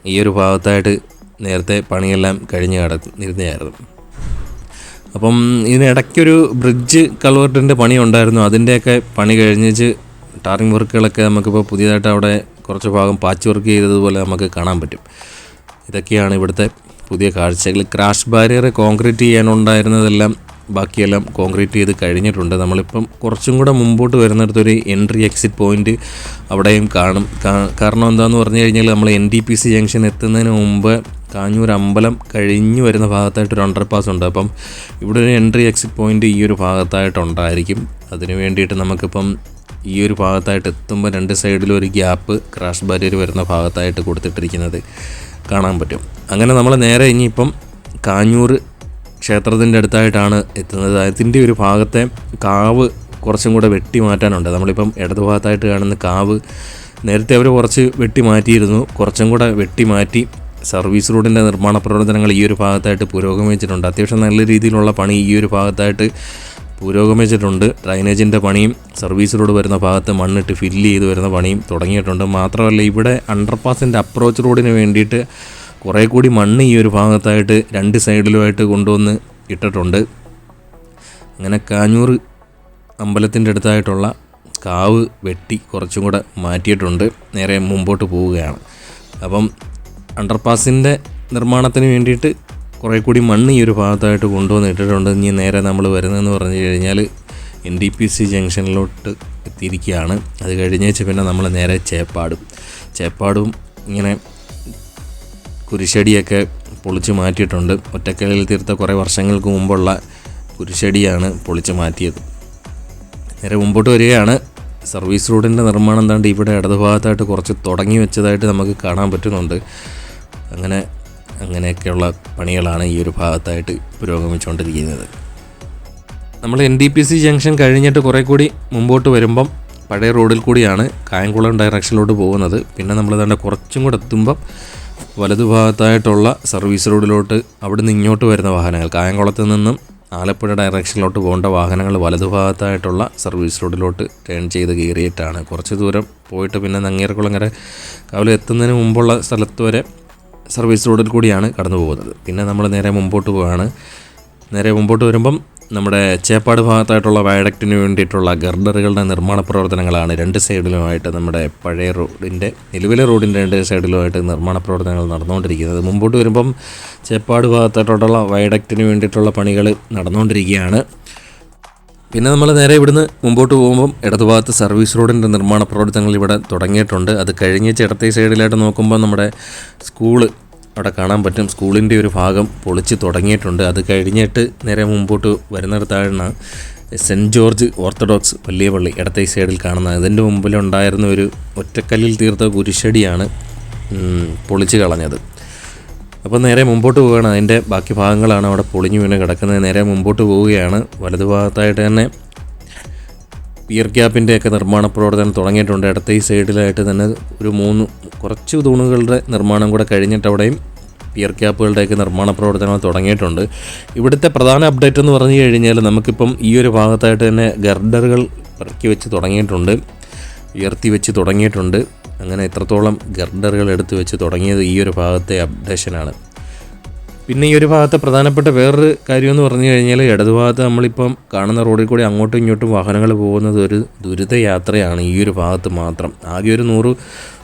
Speaker 1: ഈ ഒരു ഭാഗത്തായിട്ട് നേരത്തെ പണിയെല്ലാം കഴിഞ്ഞ് കിടന്നിരുന്നതായിരുന്നു അപ്പം ഇതിനിടയ്ക്കൊരു ബ്രിഡ്ജ് കൾവർട്ടിന്റെ പണി ഉണ്ടായിരുന്നു. അതിന്റെയൊക്കെ പണി കഴിഞ്ഞിച്ച് ടാറിങ് വർക്കുകളൊക്കെ നമുക്കിപ്പോൾ പുതിയതായിട്ട് അവിടെ കുറച്ച് ഭാഗം പാച്ച് വർക്ക് ചെയ്തതുപോലെ നമുക്ക് കാണാൻ പറ്റും. ഇതൊക്കെയാണ് ഇവിടുത്തെ പുതിയ കാഴ്ചകൾ. ക്രാഷ് ബാരിയർ കോൺക്രീറ്റ് ചെയ്യാനുണ്ടായിരുന്നതെല്ലാം ബാക്കിയെല്ലാം കോൺക്രീറ്റ് ചെയ്ത് കഴിഞ്ഞിട്ടുണ്ട്. നമ്മളിപ്പം കുറച്ചും കൂടെ മുമ്പോട്ട് വരുന്നിടത്തൊരു എൻട്രി എക്സിറ്റ് പോയിന്റ് അവിടെയും കാണും. കാരണം എന്താണെന്ന് പറഞ്ഞു കഴിഞ്ഞാൽ നമ്മൾ N D P C junction എത്തുന്നതിന് മുമ്പ് കാഞ്ഞൂർ അമ്പലം കഴിഞ്ഞു വരുന്ന ഭാഗത്തായിട്ട് ഒരു അണ്ടർ പാസ് ഉണ്ട്. അപ്പം ഇവിടെ ഒരു എൻട്രി എക്സിറ്റ് പോയിന്റ് ഈ ഒരു ഭാഗത്തായിട്ടുണ്ടായിരിക്കും. അതിന് വേണ്ടിയിട്ട് നമുക്കിപ്പം ഈ ഒരു ഭാഗത്തായിട്ട് എത്തുമ്പോൾ രണ്ട് സൈഡിലും ഒരു ഗ്യാപ്പ് ക്രാഷ് ബാരിയർ വരുന്ന ഭാഗത്തായിട്ട് കൊടുത്തിട്ടിരിക്കുന്നത്. കാണാൻ പറ്റും. അങ്ങനെ നമ്മൾ നേരെ ഇനിയിപ്പം കാഞ്ഞൂർ ക്ഷേത്രത്തിന്റെ അടുത്തായിട്ടാണ് എത്തുന്നത്. അതിന്റെ ഒരു ഭാഗത്തെ കാവ് കുറച്ചും കൂടെ വെട്ടി മാറ്റാനുണ്ട്. നമ്മളിപ്പം ഇടതുഭാഗത്തായിട്ട് കാണുന്ന കാവ് നേരത്തെ അവർ കുറച്ച് വെട്ടി മാറ്റിയിരുന്നു. കുറച്ചും കൂടെ വെട്ടി മാറ്റി സർവീസ് റോഡിന്റെ നിർമ്മാണ പ്രവർത്തനങ്ങൾ ഈ ഒരു ഭാഗത്തായിട്ട് പുരോഗമിച്ചിട്ടുണ്ട്. അത്യാവശ്യം നല്ല രീതിയിലുള്ള പണി ഈ ഒരു ഭാഗത്തായിട്ട് പുരോഗമിച്ചിട്ടുണ്ട്. ഡ്രൈനേജിന്റെ പണിയും സർവീസ് റോഡ് വരുന്ന ഭാഗത്ത് മണ്ണിട്ട് ഫില്ല് ചെയ്ത് വരുന്ന പണിയും തുടങ്ങിയിട്ടുണ്ട്. മാത്രമല്ല ഇവിടെ അണ്ടർപാസിന്റെ അപ്രോച്ച് റോഡിന് വേണ്ടിയിട്ട് കുറേ കൂടി മണ്ണ് ഈ ഒരു ഭാഗത്തായിട്ട് രണ്ട് സൈഡിലുമായിട്ട് കൊണ്ടുവന്ന് ഇട്ടിട്ടുണ്ട്. അങ്ങനെ കാഞ്ഞൂർ അമ്പലത്തിന്റെ അടുത്തായിട്ടുള്ള കാവ് വെട്ടി കുറച്ചും കൂടെ മാറ്റിയിട്ടുണ്ട്. നേരെ മുമ്പോട്ട് പോവുകയാണ്. അപ്പം അണ്ടർപാസിന്റെ നിർമ്മാണത്തിന് വേണ്ടിയിട്ട് കുറേ കൂടി മണ്ണ് ഈ ഒരു ഭാഗത്തായിട്ട് കൊണ്ടുവന്ന് ഇട്ടിട്ടുണ്ട്. ഇനി നേരെ നമ്മൾ വരുന്നതെന്ന് പറഞ്ഞു കഴിഞ്ഞാൽ എൻ ഡി പി സി ജംഗ്ഷനിലോട്ട് എത്തിയിരിക്കുകയാണ്. അത് കഴിഞ്ഞേച്ച് പിന്നെ നമ്മൾ നേരെ ചേപ്പാടും. ചേപ്പാടും ഇങ്ങനെ കുരിശടിയൊക്കെ പൊളിച്ച് മാറ്റിയിട്ടുണ്ട്. ഒറ്റക്കലിൽ തീർത്ത കുറേ വർഷങ്ങൾക്ക് മുമ്പുള്ള കുരിശടിയാണ് പൊളിച്ച് മാറ്റിയത്. നേരെ മുമ്പോട്ട് വരികയാണ്. സർവീസ് റോഡിന്റെ നിർമ്മാണം താണ്ട് ഇവിടെ ഇടതുഭാഗത്തായിട്ട് കുറച്ച് തുടങ്ങി വെച്ചതായിട്ട് നമുക്ക് കാണാൻ പറ്റുന്നുണ്ട്. അങ്ങനെ അങ്ങനെയൊക്കെയുള്ള പണികളാണ് ഈ ഒരു ഭാഗത്തായിട്ട് പുരോഗമിച്ചുകൊണ്ടിരിക്കുന്നത്. നമ്മൾ N D P C junction കഴിഞ്ഞിട്ട് കുറേ കൂടി മുമ്പോട്ട് വരുമ്പം പഴയ റോഡിൽ കൂടിയാണ് കായംകുളം ഡയറക്ഷനിലോട്ട് പോകുന്നത്. പിന്നെ നമ്മൾ തന്നെ കുറച്ചും കൂടെ എത്തുമ്പം വലതുഭാഗത്തായിട്ടുള്ള സർവീസ് റോഡിലോട്ട് അവിടുന്ന് ഇങ്ങോട്ട് വരുന്ന വാഹനങ്ങൾ കായംകുളത്ത് നിന്നും ആലപ്പുഴ ഡയറക്ഷനിലോട്ട് പോകേണ്ട വാഹനങ്ങൾ വലതുഭാഗത്തായിട്ടുള്ള സർവീസ് റോഡിലോട്ട് ടേൺ ചെയ്ത് കയറിയിട്ടാണ്. കുറച്ച് ദൂരം പോയിട്ട് പിന്നെ നങ്ങേർക്കുളങ്ങര കാവിലെ എത്തുന്നതിന് മുമ്പുള്ള സ്ഥലത്ത് വരെ സർവീസ് റോഡിൽ കൂടിയാണ് കടന്നു പോകുന്നത്. പിന്നെ നമ്മൾ നേരെ മുമ്പോട്ട് പോവുകയാണ് നേരെ മുമ്പോട്ട് വരുമ്പം നമ്മുടെ ചേപ്പാട് ഭാഗത്തായിട്ടുള്ള വയഡക്റ്റിന് വേണ്ടിയിട്ടുള്ള ഗർഡറുകളുടെ നിർമ്മാണ പ്രവർത്തനങ്ങളാണ് രണ്ട് സൈഡിലുമായിട്ട് നമ്മുടെ പഴയ റോഡിന്റെ നിലവിലെ റോഡിന്റെ രണ്ട് സൈഡിലുമായിട്ട് നിർമ്മാണ പ്രവർത്തനങ്ങൾ നടന്നുകൊണ്ടിരിക്കുന്നത്. മുമ്പോട്ട് വരുമ്പം ചേപ്പാട് ഭാഗത്തായിട്ടുള്ള വയഡക്റ്റിന് വേണ്ടിയിട്ടുള്ള പണികൾ നടന്നുകൊണ്ടിരിക്കുകയാണ്. പിന്നെ നമ്മൾ നേരെ ഇവിടുന്ന് മുമ്പോട്ട് പോകുമ്പം ഇടതുഭാഗത്ത് സർവീസ് റോഡിന്റെ നിർമ്മാണ പ്രവർത്തനങ്ങൾ ഇവിടെ തുടങ്ങിയിട്ടുണ്ട്. അത് കഴിഞ്ഞ് ചിടത്തെ സൈഡിലായിട്ട് നോക്കുമ്പോൾ നമ്മുടെ സ്കൂൾ അവിടെ കാണാൻ പറ്റും. സ്കൂളിന്റെ ഒരു ഭാഗം പൊളിച്ച് തുടങ്ങിയിട്ടുണ്ട്. അത് കഴിഞ്ഞിട്ട് നേരെ മുമ്പോട്ട് വരുന്നിടത്താണ് സെന്റ് ജോർജ് ഓർത്തഡോക്സ് വലിയ പള്ളി ഇടത്തെ സൈഡിൽ കാണുന്നത്. അതിന്റെ മുമ്പിലുണ്ടായിരുന്ന ഒരു ഒറ്റക്കല്ലിൽ തീർത്ത കുരിശടിയാണ് പൊളിച്ച് കളഞ്ഞത്. അപ്പോൾ നേരെ മുമ്പോട്ട് പോവുകയാണ്. അതിന്റെ ബാക്കി ഭാഗങ്ങളാണ് അവിടെ പൊളിഞ്ഞു വീണ് കിടക്കുന്നത്. നേരെ മുമ്പോട്ട് പോവുകയാണ്. വലതുഭാഗത്തായിട്ട് തന്നെ പിയർ ക്യാപ്പിന്റെയൊക്കെ നിർമ്മാണ പ്രവർത്തനം തുടങ്ങിയിട്ടുണ്ട്. ഇടത്തെ ഈ സൈഡിലായിട്ട് തന്നെ ഒരു മൂന്ന് കുറച്ച് തൂണുകളുടെ നിർമ്മാണം കൂടെ കഴിഞ്ഞിട്ട് അവിടെയും പിയർ ക്യാപ്പുകളുടെയൊക്കെ നിർമ്മാണ പ്രവർത്തനങ്ങൾ തുടങ്ങിയിട്ടുണ്ട്. ഇവിടുത്തെ പ്രധാന അപ്ഡേറ്റ് എന്ന് പറഞ്ഞു കഴിഞ്ഞാൽ നമുക്കിപ്പം ഈ ഒരു ഭാഗത്തായിട്ട് തന്നെ ഗർഡറുകൾ ഇറക്കി വെച്ച് തുടങ്ങിയിട്ടുണ്ട്. ഉയർത്തി വെച്ച് തുടങ്ങിയിട്ടുണ്ട്. അങ്ങനെ എത്രത്തോളം ഗർഡറുകൾ എടുത്തു വെച്ച് തുടങ്ങിയത് ഈ ഒരു ഭാഗത്തെ അപ്ഡേഷനാണ്. പിന്നെ ഈ ഒരു ഭാഗത്തെ പ്രധാനപ്പെട്ട വേറൊരു കാര്യമെന്ന് പറഞ്ഞു കഴിഞ്ഞാൽ ഇടതുഭാഗത്ത് നമ്മളിപ്പം കാണുന്ന റോഡിൽ കൂടി അങ്ങോട്ടും ഇങ്ങോട്ടും വാഹനങ്ങൾ പോകുന്നത് ഒരു ദുരിത യാത്രയാണ് ഈ ഒരു ഭാഗത്ത് മാത്രം. ആകെ ഒരു നൂറ്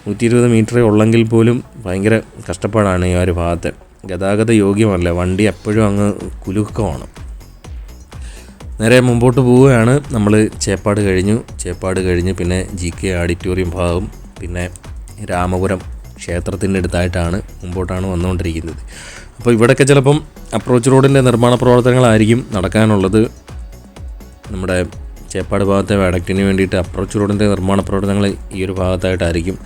Speaker 1: നൂറ്റി ഇരുപത് മീറ്ററേ ഉള്ളെങ്കിൽ പോലും ഭയങ്കര കഷ്ടപ്പാടാണ് ഈ ഒരു ഭാഗത്ത്. ഗതാഗത യോഗ്യമല്ല വണ്ടി എപ്പോഴും അങ്ങ് കുലുക്കമാണ്. നേരെ മുമ്പോട്ട് പോവുകയാണ്. നമ്മൾ ചേപ്പാട് കഴിഞ്ഞു. ചേപ്പാട് കഴിഞ്ഞ് പിന്നെ ജി കെ ഓഡിറ്റോറിയം ഭാഗം പിന്നെ രാമപുരം ക്ഷേത്രത്തിന്റെ അടുത്തായിട്ടാണ് മുമ്പോട്ടാണ് വന്നുകൊണ്ടിരിക്കുന്നത്. അപ്പോൾ ഇവിടെയൊക്കെ ചിലപ്പം അപ്രോച്ച് റോഡിന്റെ നിർമ്മാണ പ്രവർത്തനങ്ങളായിരിക്കും നടക്കാനുള്ളത്. നമ്മുടെ ചേപ്പാട് ഭാഗത്തെ വാഡക്റ്റിന് വേണ്ടിയിട്ട് അപ്രോച്ച് റോഡിന്റെ നിർമ്മാണ പ്രവർത്തനങ്ങൾ ഈ ഒരു ഭാഗത്തായിട്ടായിരിക്കും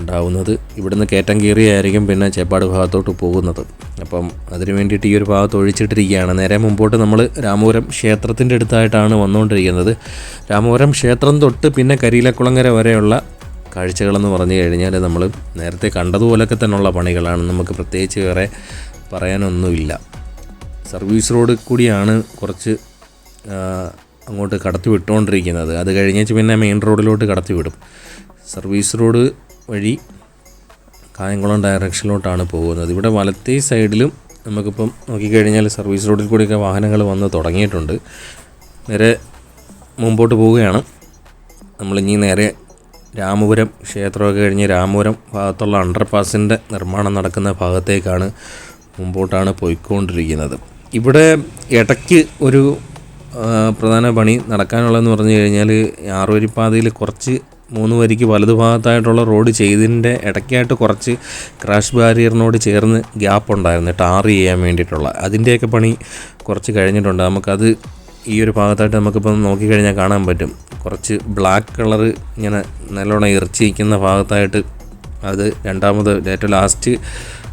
Speaker 1: ഉണ്ടാവുന്നത്. ഇവിടുന്ന് കയറ്റം കീറിയായിരിക്കും പിന്നെ ചേപ്പാട് ഭാഗത്തോട്ട് പോകുന്നത്. അപ്പം അതിന് വേണ്ടിയിട്ട് ഈ ഒരു ഭാഗത്ത് ഒഴിച്ചിട്ടിരിക്കുകയാണ്. നേരെ മുമ്പോട്ട് നമ്മൾ രാമപുരം ക്ഷേത്രത്തിന്റെ അടുത്തായിട്ടാണ് വന്നുകൊണ്ടിരിക്കുന്നത്. രാമപുരം ക്ഷേത്രം തൊട്ട് പിന്നെ കരിയിലക്കുളങ്ങര വരെയുള്ള കാഴ്ചകളെന്ന് പറഞ്ഞു കഴിഞ്ഞാൽ നമ്മൾ നേരത്തെ കണ്ടതുപോലൊക്കെ തന്നെയുള്ള പണികളാണ്. നമുക്ക് പ്രത്യേകിച്ച് വേറെ പറയാനൊന്നുമില്ല. സർവീസ് റോഡ് കൂടിയാണ് കുറച്ച് അങ്ങോട്ട് കടത്തി വിട്ടുകൊണ്ടിരിക്കുന്നത് അത് കഴിഞ്ഞേച്ച് പിന്നെ മെയിൻ റോഡിലോട്ട് കടത്തി വിടും സർവീസ് റോഡ് വഴി കായംകുളം ഡയറക്ഷനിലോട്ടാണ് പോകുന്നത്. ഇവിടെ വലത്തേ സൈഡിലും നമുക്കിപ്പം നോക്കിക്കഴിഞ്ഞാൽ സർവീസ് റോഡിൽ കൂടിയൊക്കെ വാഹനങ്ങൾ വന്ന് തുടങ്ങിയിട്ടുണ്ട്. നേരെ മുമ്പോട്ട് പോവുകയാണ്. നമ്മളിനി നേരെ രാമപുരം ക്ഷേത്രമൊക്കെ കഴിഞ്ഞ് രാമപുരം ഭാഗത്തുള്ള അണ്ടർപാസിന്റെ നിർമ്മാണം നടക്കുന്ന ഭാഗത്തേക്കാണ് മുമ്പോട്ടാണ് പോയിക്കൊണ്ടിരിക്കുന്നത്. ഇവിടെ ഇടയ്ക്ക് ഒരു പ്രധാന പണി നടക്കാനുള്ളതെന്ന് പറഞ്ഞു കഴിഞ്ഞാൽ ആറുവരിപ്പാതയിൽ കുറച്ച് മൂന്ന് വരിക്ക് വലതു ഭാഗത്തായിട്ടുള്ള റോഡ് ചെയ്തതിന്റെ ഇടയ്ക്കായിട്ട് കുറച്ച് ക്രാഷ് ബാരിയറിനോട് ചേർന്ന് ഗ്യാപ്പ് ഉണ്ടായിരുന്നു. ടാർ ചെയ്യാൻ വേണ്ടിയിട്ടുള്ള. അതിന്റെയൊക്കെ പണി കുറച്ച് കഴിഞ്ഞിട്ടുണ്ട്. നമുക്കത് ഈ ഒരു ഭാഗത്തായിട്ട് നമുക്കിപ്പം നോക്കിക്കഴിഞ്ഞാൽ കാണാൻ പറ്റും. കുറച്ച് ബ്ലാക്ക് കളർ ഇങ്ങനെ നല്ലോണം ഇറച്ചിരിക്കുന്ന ഭാഗത്തായിട്ട് അത് രണ്ടാമത് ഏറ്റവും ലാസ്റ്റ്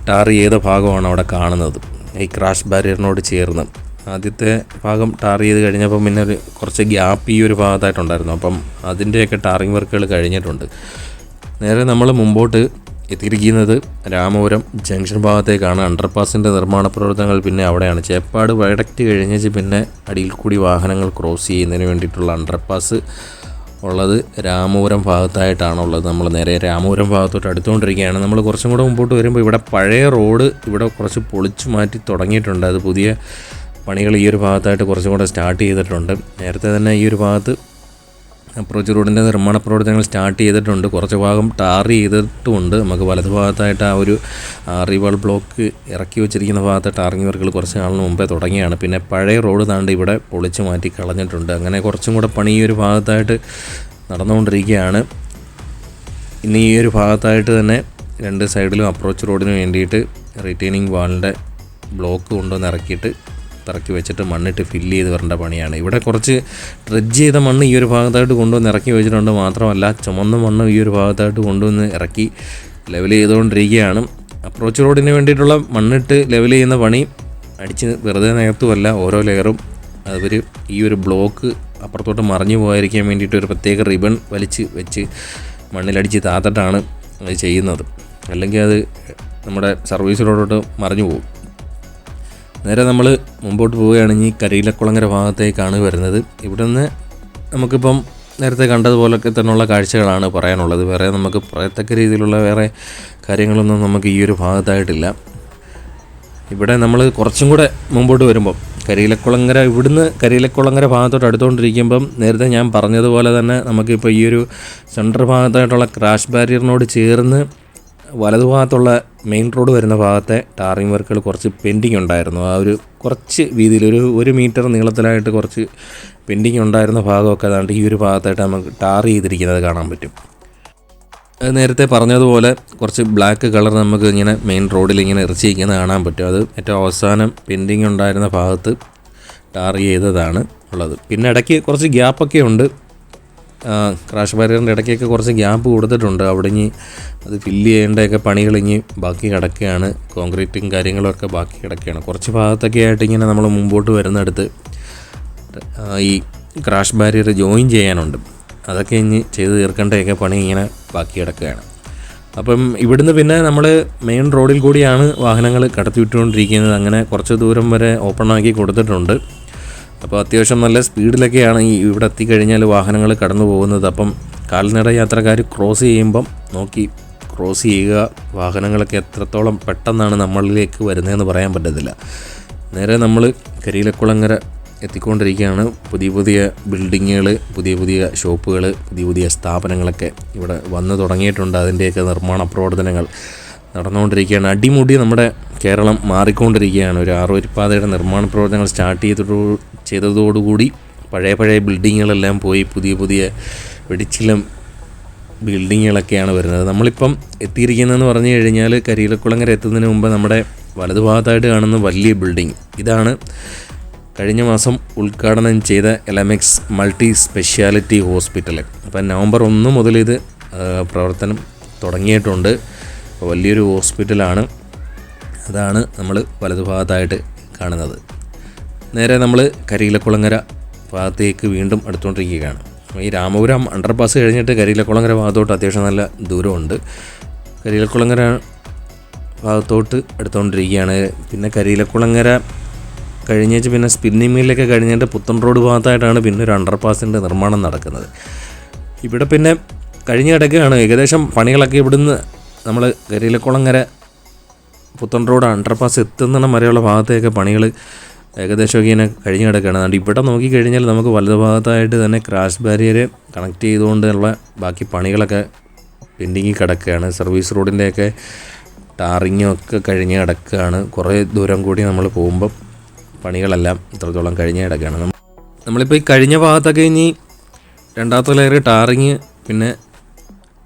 Speaker 1: ടാർ ചെയ്ത ഭാഗമാണ് അവിടെ കാണുന്നത്. ഈ ക്രാഷ് ബാരിയറിനോട് ചേർന്ന്. ആദ്യത്തെ ഭാഗം ടാർ ചെയ്ത് കഴിഞ്ഞപ്പം പിന്നെ ഒരു കുറച്ച് ഗ്യാപ്പ് ഈ ഒരു ഭാഗത്തായിട്ടുണ്ടായിരുന്നു. അപ്പം അതിന്റെയൊക്കെ ടാറിങ് വർക്കുകൾ കഴിഞ്ഞിട്ടുണ്ട്. നേരെ നമ്മൾ മുമ്പോട്ട് എത്തിയിരിക്കുന്നത് രാമപുരം ജംഗ്ഷൻ ഭാഗത്തേക്കാണ്. അണ്ടർപാസിന്റെ നിർമ്മാണ പ്രവർത്തനങ്ങൾ പിന്നെ അവിടെയാണ്. ചേപ്പാട് വയഡക്റ്റ് കഴിഞ്ഞേച്ച് പിന്നെ അടിയിൽ കൂടി വാഹനങ്ങൾ ക്രോസ് ചെയ്യുന്നതിന് വേണ്ടിയിട്ടുള്ള അണ്ടർപാസ് ഉള്ളത് രാമപുരം ഭാഗത്തായിട്ടാണുള്ളത്. നമ്മൾ നേരെ രാമപുരം ഭാഗത്തോട്ട് അടുത്തുകൊണ്ടിരിക്കുകയാണ്. നമ്മൾ കുറച്ചും കൂടെ മുമ്പോട്ട് വരുമ്പോൾ ഇവിടെ പഴയ റോഡ് ഇവിടെ കുറച്ച് പൊളിച്ചു മാറ്റി തുടങ്ങിയിട്ടുണ്ട്. അത് പുതിയ പണികൾ ഈ ഒരു ഭാഗത്തായിട്ട് കുറച്ചും കൂടെ സ്റ്റാർട്ട് ചെയ്തിട്ടുണ്ട്. നേരത്തെ തന്നെ ഈ ഒരു ഭാഗത്ത് അപ്രോച്ച് റോഡിന്റെ നിർമ്മാണ പ്രവർത്തനങ്ങൾ സ്റ്റാർട്ട് ചെയ്തിട്ടുണ്ട്. കുറച്ച് ഭാഗം ടാർ ചെയ്തിട്ടുമുണ്ട് നമുക്ക് വലത് ഭാഗത്തായിട്ട് ആ ഒരു റിവൾ ബ്ലോക്ക് ഇറക്കി വെച്ചിരിക്കുന്ന ഭാഗത്ത് ടാറിങ് വർക്കുകൾ കുറച്ച് നാളിന് മുമ്പേ തുടങ്ങിയാണ്. പിന്നെ പഴയ റോഡ് താണ്ട് ഇവിടെ പൊളിച്ച് മാറ്റി കളഞ്ഞിട്ടുണ്ട്. അങ്ങനെ കുറച്ചും കൂടെ പണി ഈ ഒരു ഭാഗത്തായിട്ട് നടന്നുകൊണ്ടിരിക്കുകയാണ്. ഇന്ന് ഈ ഒരു ഭാഗത്തായിട്ട് തന്നെ രണ്ട് സൈഡിലും അപ്രോച്ച് റോഡിന് വേണ്ടിയിട്ട് റിട്ടേണിംഗ് വാളിന്റെ ബ്ലോക്ക് കൊണ്ടുവന്ന് ഇറക്കിയിട്ട് ഇറക്കി വെച്ചിട്ട് മണ്ണിട്ട് ഫില്ല് ചെയ്ത് വരേണ്ട പണിയാണ്. ഇവിടെ കുറച്ച് ഡ്രെഡ്ജ് ചെയ്ത മണ്ണ് ഈ ഒരു ഭാഗത്തായിട്ട് കൊണ്ടുവന്ന് ഇറക്കി വെച്ചിട്ടുണ്ട്. മാത്രമല്ല ചുമന്ന മണ്ണ് ഈ ഒരു ഭാഗത്തായിട്ട് കൊണ്ടുവന്ന് ഇറക്കി ലെവൽ ചെയ്തുകൊണ്ടിരിക്കുകയാണ്. അപ്രോച്ച് റോഡിന് വേണ്ടിയിട്ടുള്ള മണ്ണിട്ട് ലെവൽ ചെയ്യുന്ന പണി അടിച്ച് വെറുതെ നികത്തുമല്ല ഓരോ ലെയറും അവർ ഈ ഒരു ബ്ലോക്ക് അപ്പുറത്തോട്ട് മറിഞ്ഞു പോകാതിരിക്കാൻ വേണ്ടിയിട്ട് ഒരു പ്രത്യേക റിബൺ വലിച്ച് വെച്ച് മണ്ണിലടിച്ച് താത്തിട്ടാണ് അത് ചെയ്യുന്നത്. അല്ലെങ്കിൽ അത് നമ്മുടെ സർവീസ് റോഡോട്ട് മറിഞ്ഞു പോകും. നേരെ നമ്മൾ മുമ്പോട്ട് പോവുകയാണെങ്കിൽ കരിയിലക്കുളങ്ങര ഭാഗത്തേക്കാണ് വരുന്നത്. ഇവിടെ നിന്ന് നമുക്കിപ്പം നേരത്തെ കണ്ടതുപോലൊക്കെ തന്നെയുള്ള കാഴ്ചകളാണ് പറയാനുള്ളത്. വേറെ നമുക്ക് പറയത്തക്ക രീതിയിലുള്ള വേറെ കാര്യങ്ങളൊന്നും നമുക്ക് ഈ ഒരു ഭാഗത്തായിട്ടില്ല. ഇവിടെ നമ്മൾ കുറച്ചും കൂടെ മുമ്പോട്ട് വരുമ്പം കരിയിലക്കുളങ്ങര ഇവിടുന്ന് കരിയിലക്കുളങ്ങര ഭാഗത്തോട്ട് അടുത്തുകൊണ്ടിരിക്കുമ്പം നേരത്തെ ഞാൻ പറഞ്ഞതുപോലെ തന്നെ നമുക്കിപ്പോൾ ഈ ഒരു സെൻട്രൽ ഭാഗത്തായിട്ടുള്ള ക്രാഷ് ബാരിയറിനോട് ചേർന്ന് വലതുഭാഗത്തുള്ള മെയിൻ റോഡ് വരുന്ന ഭാഗത്തെ ടാറിങ് വർക്കുകൾ കുറച്ച് പെൻഡിങ് ഉണ്ടായിരുന്നു. ആ ഒരു കുറച്ച് വീതിയിൽ ഒരു ഒരു മീറ്റർ നീളത്തിലായിട്ട് കുറച്ച് പെൻഡിങ് ഉണ്ടായിരുന്ന ഭാഗമൊക്കെ അതാണ്ട് ഈ ഒരു ഭാഗത്തായിട്ട് നമുക്ക് ടാർ ചെയ്തിരിക്കുന്നത് കാണാൻ പറ്റും. നേരത്തെ പറഞ്ഞതുപോലെ കുറച്ച് ബ്ലാക്ക് കളർ നമുക്ക് ഇങ്ങനെ മെയിൻ റോഡിൽ ഇങ്ങനെ ഇറച്ചിരിക്കുന്നത് കാണാൻ പറ്റും. അത് ഏറ്റവും അവസാനം പെൻഡിങ് ഉണ്ടായിരുന്ന ഭാഗത്ത് ടാർ ചെയ്തതാണ് ഉള്ളത്. പിന്നെ ഇടയ്ക്ക് കുറച്ച് ഗ്യാപ്പൊക്കെ ഉണ്ട്. ക്രാഷ് ബാരിയറിന്റെ ഇടയ്ക്കൊക്കെ കുറച്ച് ഗ്യാപ്പ് കൊടുത്തിട്ടുണ്ട്. അവിടെ ഇനി അത് ഫില്ല് ചെയ്യേണ്ടതൊക്കെ പണികൾ ഇനി ബാക്കി കിടക്കുകയാണ്. കോൺക്രീറ്റും കാര്യങ്ങളൊക്കെ ബാക്കി കിടക്കുകയാണ്. കുറച്ച് ഭാഗത്തൊക്കെ ആയിട്ട് ഇങ്ങനെ നമ്മൾ മുമ്പോട്ട് വരുന്നിടത്ത് ഈ ക്രാഷ് ബാരിയർ ജോയിൻ ചെയ്യാനുണ്ട്. അതൊക്കെ ഇനി ചെയ്ത് തീർക്കേണ്ടതൊക്കെ പണി ഇങ്ങനെ ബാക്കി കിടക്കുകയാണ്. അപ്പം ഇവിടുന്ന് പിന്നെ നമ്മൾ മെയിൻ റോഡിൽ കൂടിയാണ് വാഹനങ്ങൾ കടത്തി വിട്ടുകൊണ്ടിരിക്കുന്നത് അങ്ങനെ കുറച്ച് ദൂരം വരെ ഓപ്പണാക്കി കൊടുത്തിട്ടുണ്ട്. അപ്പോൾ അത്യാവശ്യം നല്ല സ്പീഡിലൊക്കെയാണ് ഈ ഇവിടെ എത്തിക്കഴിഞ്ഞാൽ വാഹനങ്ങൾ കടന്നു പോകുന്നത്. അപ്പം കാൽനട യാത്രക്കാർ ക്രോസ് ചെയ്യുമ്പം നോക്കി ക്രോസ് ചെയ്യുക. വാഹനങ്ങളൊക്കെ എത്രത്തോളം പെട്ടെന്നാണ് നമ്മളിലേക്ക് വരുന്നതെന്ന് പറയാൻ പറ്റത്തില്ല. നേരെ നമ്മൾ കരിയിലക്കുളങ്ങര എത്തിക്കൊണ്ടിരിക്കുകയാണ്. പുതിയ പുതിയ ബിൽഡിങ്ങുകൾ പുതിയ പുതിയ ഷോപ്പുകൾ പുതിയ പുതിയ സ്ഥാപനങ്ങളൊക്കെ ഇവിടെ വന്നു തുടങ്ങിയിട്ടുണ്ട്. അതിന്റെയൊക്കെ നിർമ്മാണ പ്രവർത്തനങ്ങൾ നടന്നുകൊണ്ടിരിക്കുകയാണ്. അടിമുടി നമ്മുടെ കേരളം മാറിക്കൊണ്ടിരിക്കുകയാണ്. ഒരു ആറുവരിപ്പാതയുടെ നിർമ്മാണ പ്രവർത്തനങ്ങൾ സ്റ്റാർട്ട് ചെയ്തിട്ടു ചെയ്തതോടുകൂടി പഴയ പഴയ ബിൽഡിങ്ങുകളെല്ലാം പോയി പുതിയ പുതിയ വെടിച്ചിലം ബിൽഡിങ്ങുകളൊക്കെയാണ് വരുന്നത്. നമ്മളിപ്പം എത്തിയിരിക്കുന്നതെന്ന് പറഞ്ഞു കഴിഞ്ഞാൽ കരിയിലക്കുളങ്ങര എത്തുന്നതിന് മുമ്പ് നമ്മുടെ വലതുഭാഗത്തായിട്ട് കാണുന്ന വലിയ ബിൽഡിംഗ് ഇതാണ് കഴിഞ്ഞ മാസം ഉദ്ഘാടനം ചെയ്ത എലമെക്സ് മൾട്ടി സ്പെഷ്യാലിറ്റി ഹോസ്പിറ്റൽ അപ്പം നവംബർ ഒന്ന് മുതൽ ഇത് പ്രവർത്തനം തുടങ്ങിയിട്ടുണ്ട്. വലിയൊരു ഹോസ്പിറ്റലാണ് അതാണ് നമ്മൾ വലതുഭാഗത്തായിട്ട് കാണുന്നത്. നേരെ നമ്മൾ കരിയിലക്കുളങ്ങര ഭാഗത്തേക്ക് വീണ്ടും അടുത്തുകൊണ്ടിരിക്കുകയാണ്. ഈ രാമപുരം അണ്ടർപാസ് കഴിഞ്ഞിട്ട് കരിയിലക്കുളങ്ങര ഭാഗത്തോട്ട് അത്യാവശ്യം നല്ല ദൂരമുണ്ട്. കരിയിലക്കുളങ്ങര ഭാഗത്തോട്ട് എടുത്തുകൊണ്ടിരിക്കുകയാണ് പിന്നെ കരിയിലക്കുളങ്ങര കഴിഞ്ഞേച്ച് പിന്നെ സ്പിന്നിങ് മില്ലൊക്കെ കഴിഞ്ഞിട്ട് പുത്തൻ റോഡ് ഭാഗത്തായിട്ടാണ് പിന്നെ ഒരു അണ്ടർപാസിന്റെ നിർമ്മാണം നടക്കുന്നത്. ഇവിടെ പിന്നെ കഴിഞ്ഞ കിടക്കുകയാണ്. ഏകദേശം പണികളൊക്കെ ഇവിടുന്ന് നമ്മൾ കരിയിലക്കുളങ്ങര പുത്തൻ റോഡ് അണ്ടർപാസ് എത്തുന്നിടം വരെയുള്ള ഭാഗത്തെയൊക്കെ പണികൾ ഏകദേശമൊക്കെ ഇങ്ങനെ കഴിഞ്ഞ് കിടക്കുകയാണ്. അതുകൊണ്ട് ഇവിടെ നോക്കിക്കഴിഞ്ഞാൽ നമുക്ക് വലതു ഭാഗത്തായിട്ട് തന്നെ ക്രാഷ് ബാരിയർ കണക്ട് ചെയ്തുകൊണ്ടുള്ള ബാക്കി പണികളൊക്കെ പെൻഡിങ്ങിൽ കിടക്കുകയാണ്. സർവീസ് റോഡിന്റെയൊക്കെ ടാറിങ്ങും ഒക്കെ കഴിഞ്ഞ് കിടക്കുകയാണ്. കുറേ ദൂരം കൂടി നമ്മൾ പോകുമ്പം പണികളെല്ലാം ഇത്രത്തോളം കഴിഞ്ഞ് കിടക്കുകയാണ്. നമ്മളിപ്പോൾ ഈ കഴിഞ്ഞ ഭാഗത്തൊക്കെ ഇനി രണ്ടാമത്തെ ലെയർ ടാറിങ് പിന്നെ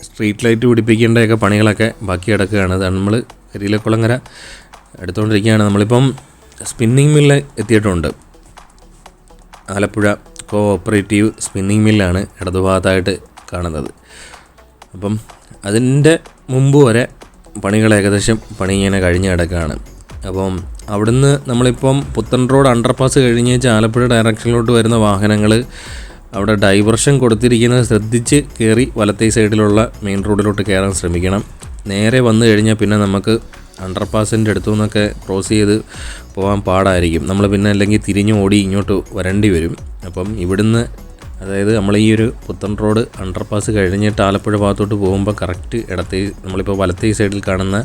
Speaker 1: സ്ട്രീറ്റ് ലൈറ്റ് പിടിപ്പിക്കേണ്ടതൊക്കെ പണികളൊക്കെ ബാക്കി കിടക്കുകയാണ്. നമ്മൾ കരിയിലക്കുളങ്ങര എടുത്തുകൊണ്ടിരിക്കുകയാണ്. നമ്മളിപ്പം സ്പിന്നിങ് മില്ല് എത്തിയിട്ടുണ്ട്. ആലപ്പുഴ കോഓപ്പറേറ്റീവ് സ്പിന്നിങ് മില്ലാണ് ഇടതുഭാഗത്തായിട്ട് കാണുന്നത്. അപ്പം അതിന്റെ മുമ്പ് വരെ പണികൾ ഏകദേശം പണി ഇങ്ങനെ കഴിഞ്ഞ് കിടക്കുകയാണ് അപ്പം അവിടുന്ന് നമ്മളിപ്പം പുത്തൻ റോഡ് അണ്ടർപാസ് കഴിഞ്ഞ് ആലപ്പുഴ ഡയറക്ഷനിലോട്ട് വരുന്ന വാഹനങ്ങൾ അവിടെ ഡൈവർഷൻ കൊടുത്തിരിക്കുന്നത് ശ്രദ്ധിച്ച് കയറി വലത്തേ സൈഡിലുള്ള മെയിൻ റോഡിലോട്ട് കയറാൻ ശ്രമിക്കണം. നേരെ വന്നു കഴിഞ്ഞാൽ പിന്നെ നമുക്ക് അണ്ടർപാസിന്റെ അടുത്തു നിന്നൊക്കെ ക്രോസ് ചെയ്ത് പോകാൻ പാടായിരിക്കും. നമ്മൾ പിന്നെ അല്ലെങ്കിൽ തിരിഞ്ഞ് ഓടി ഇങ്ങോട്ട് വരേണ്ടി വരും. അപ്പം ഇവിടുന്ന് അതായത് നമ്മൾ ഈ ഒരു പുത്തൻ റോഡ് അണ്ടർപാസ് കഴിഞ്ഞിട്ട് ആലപ്പുഴ ഭാഗത്തോട്ട് പോകുമ്പോൾ കറക്റ്റ് ഇടത്തേ നമ്മളിപ്പോൾ വലത്തേ സൈഡിൽ കാണുന്ന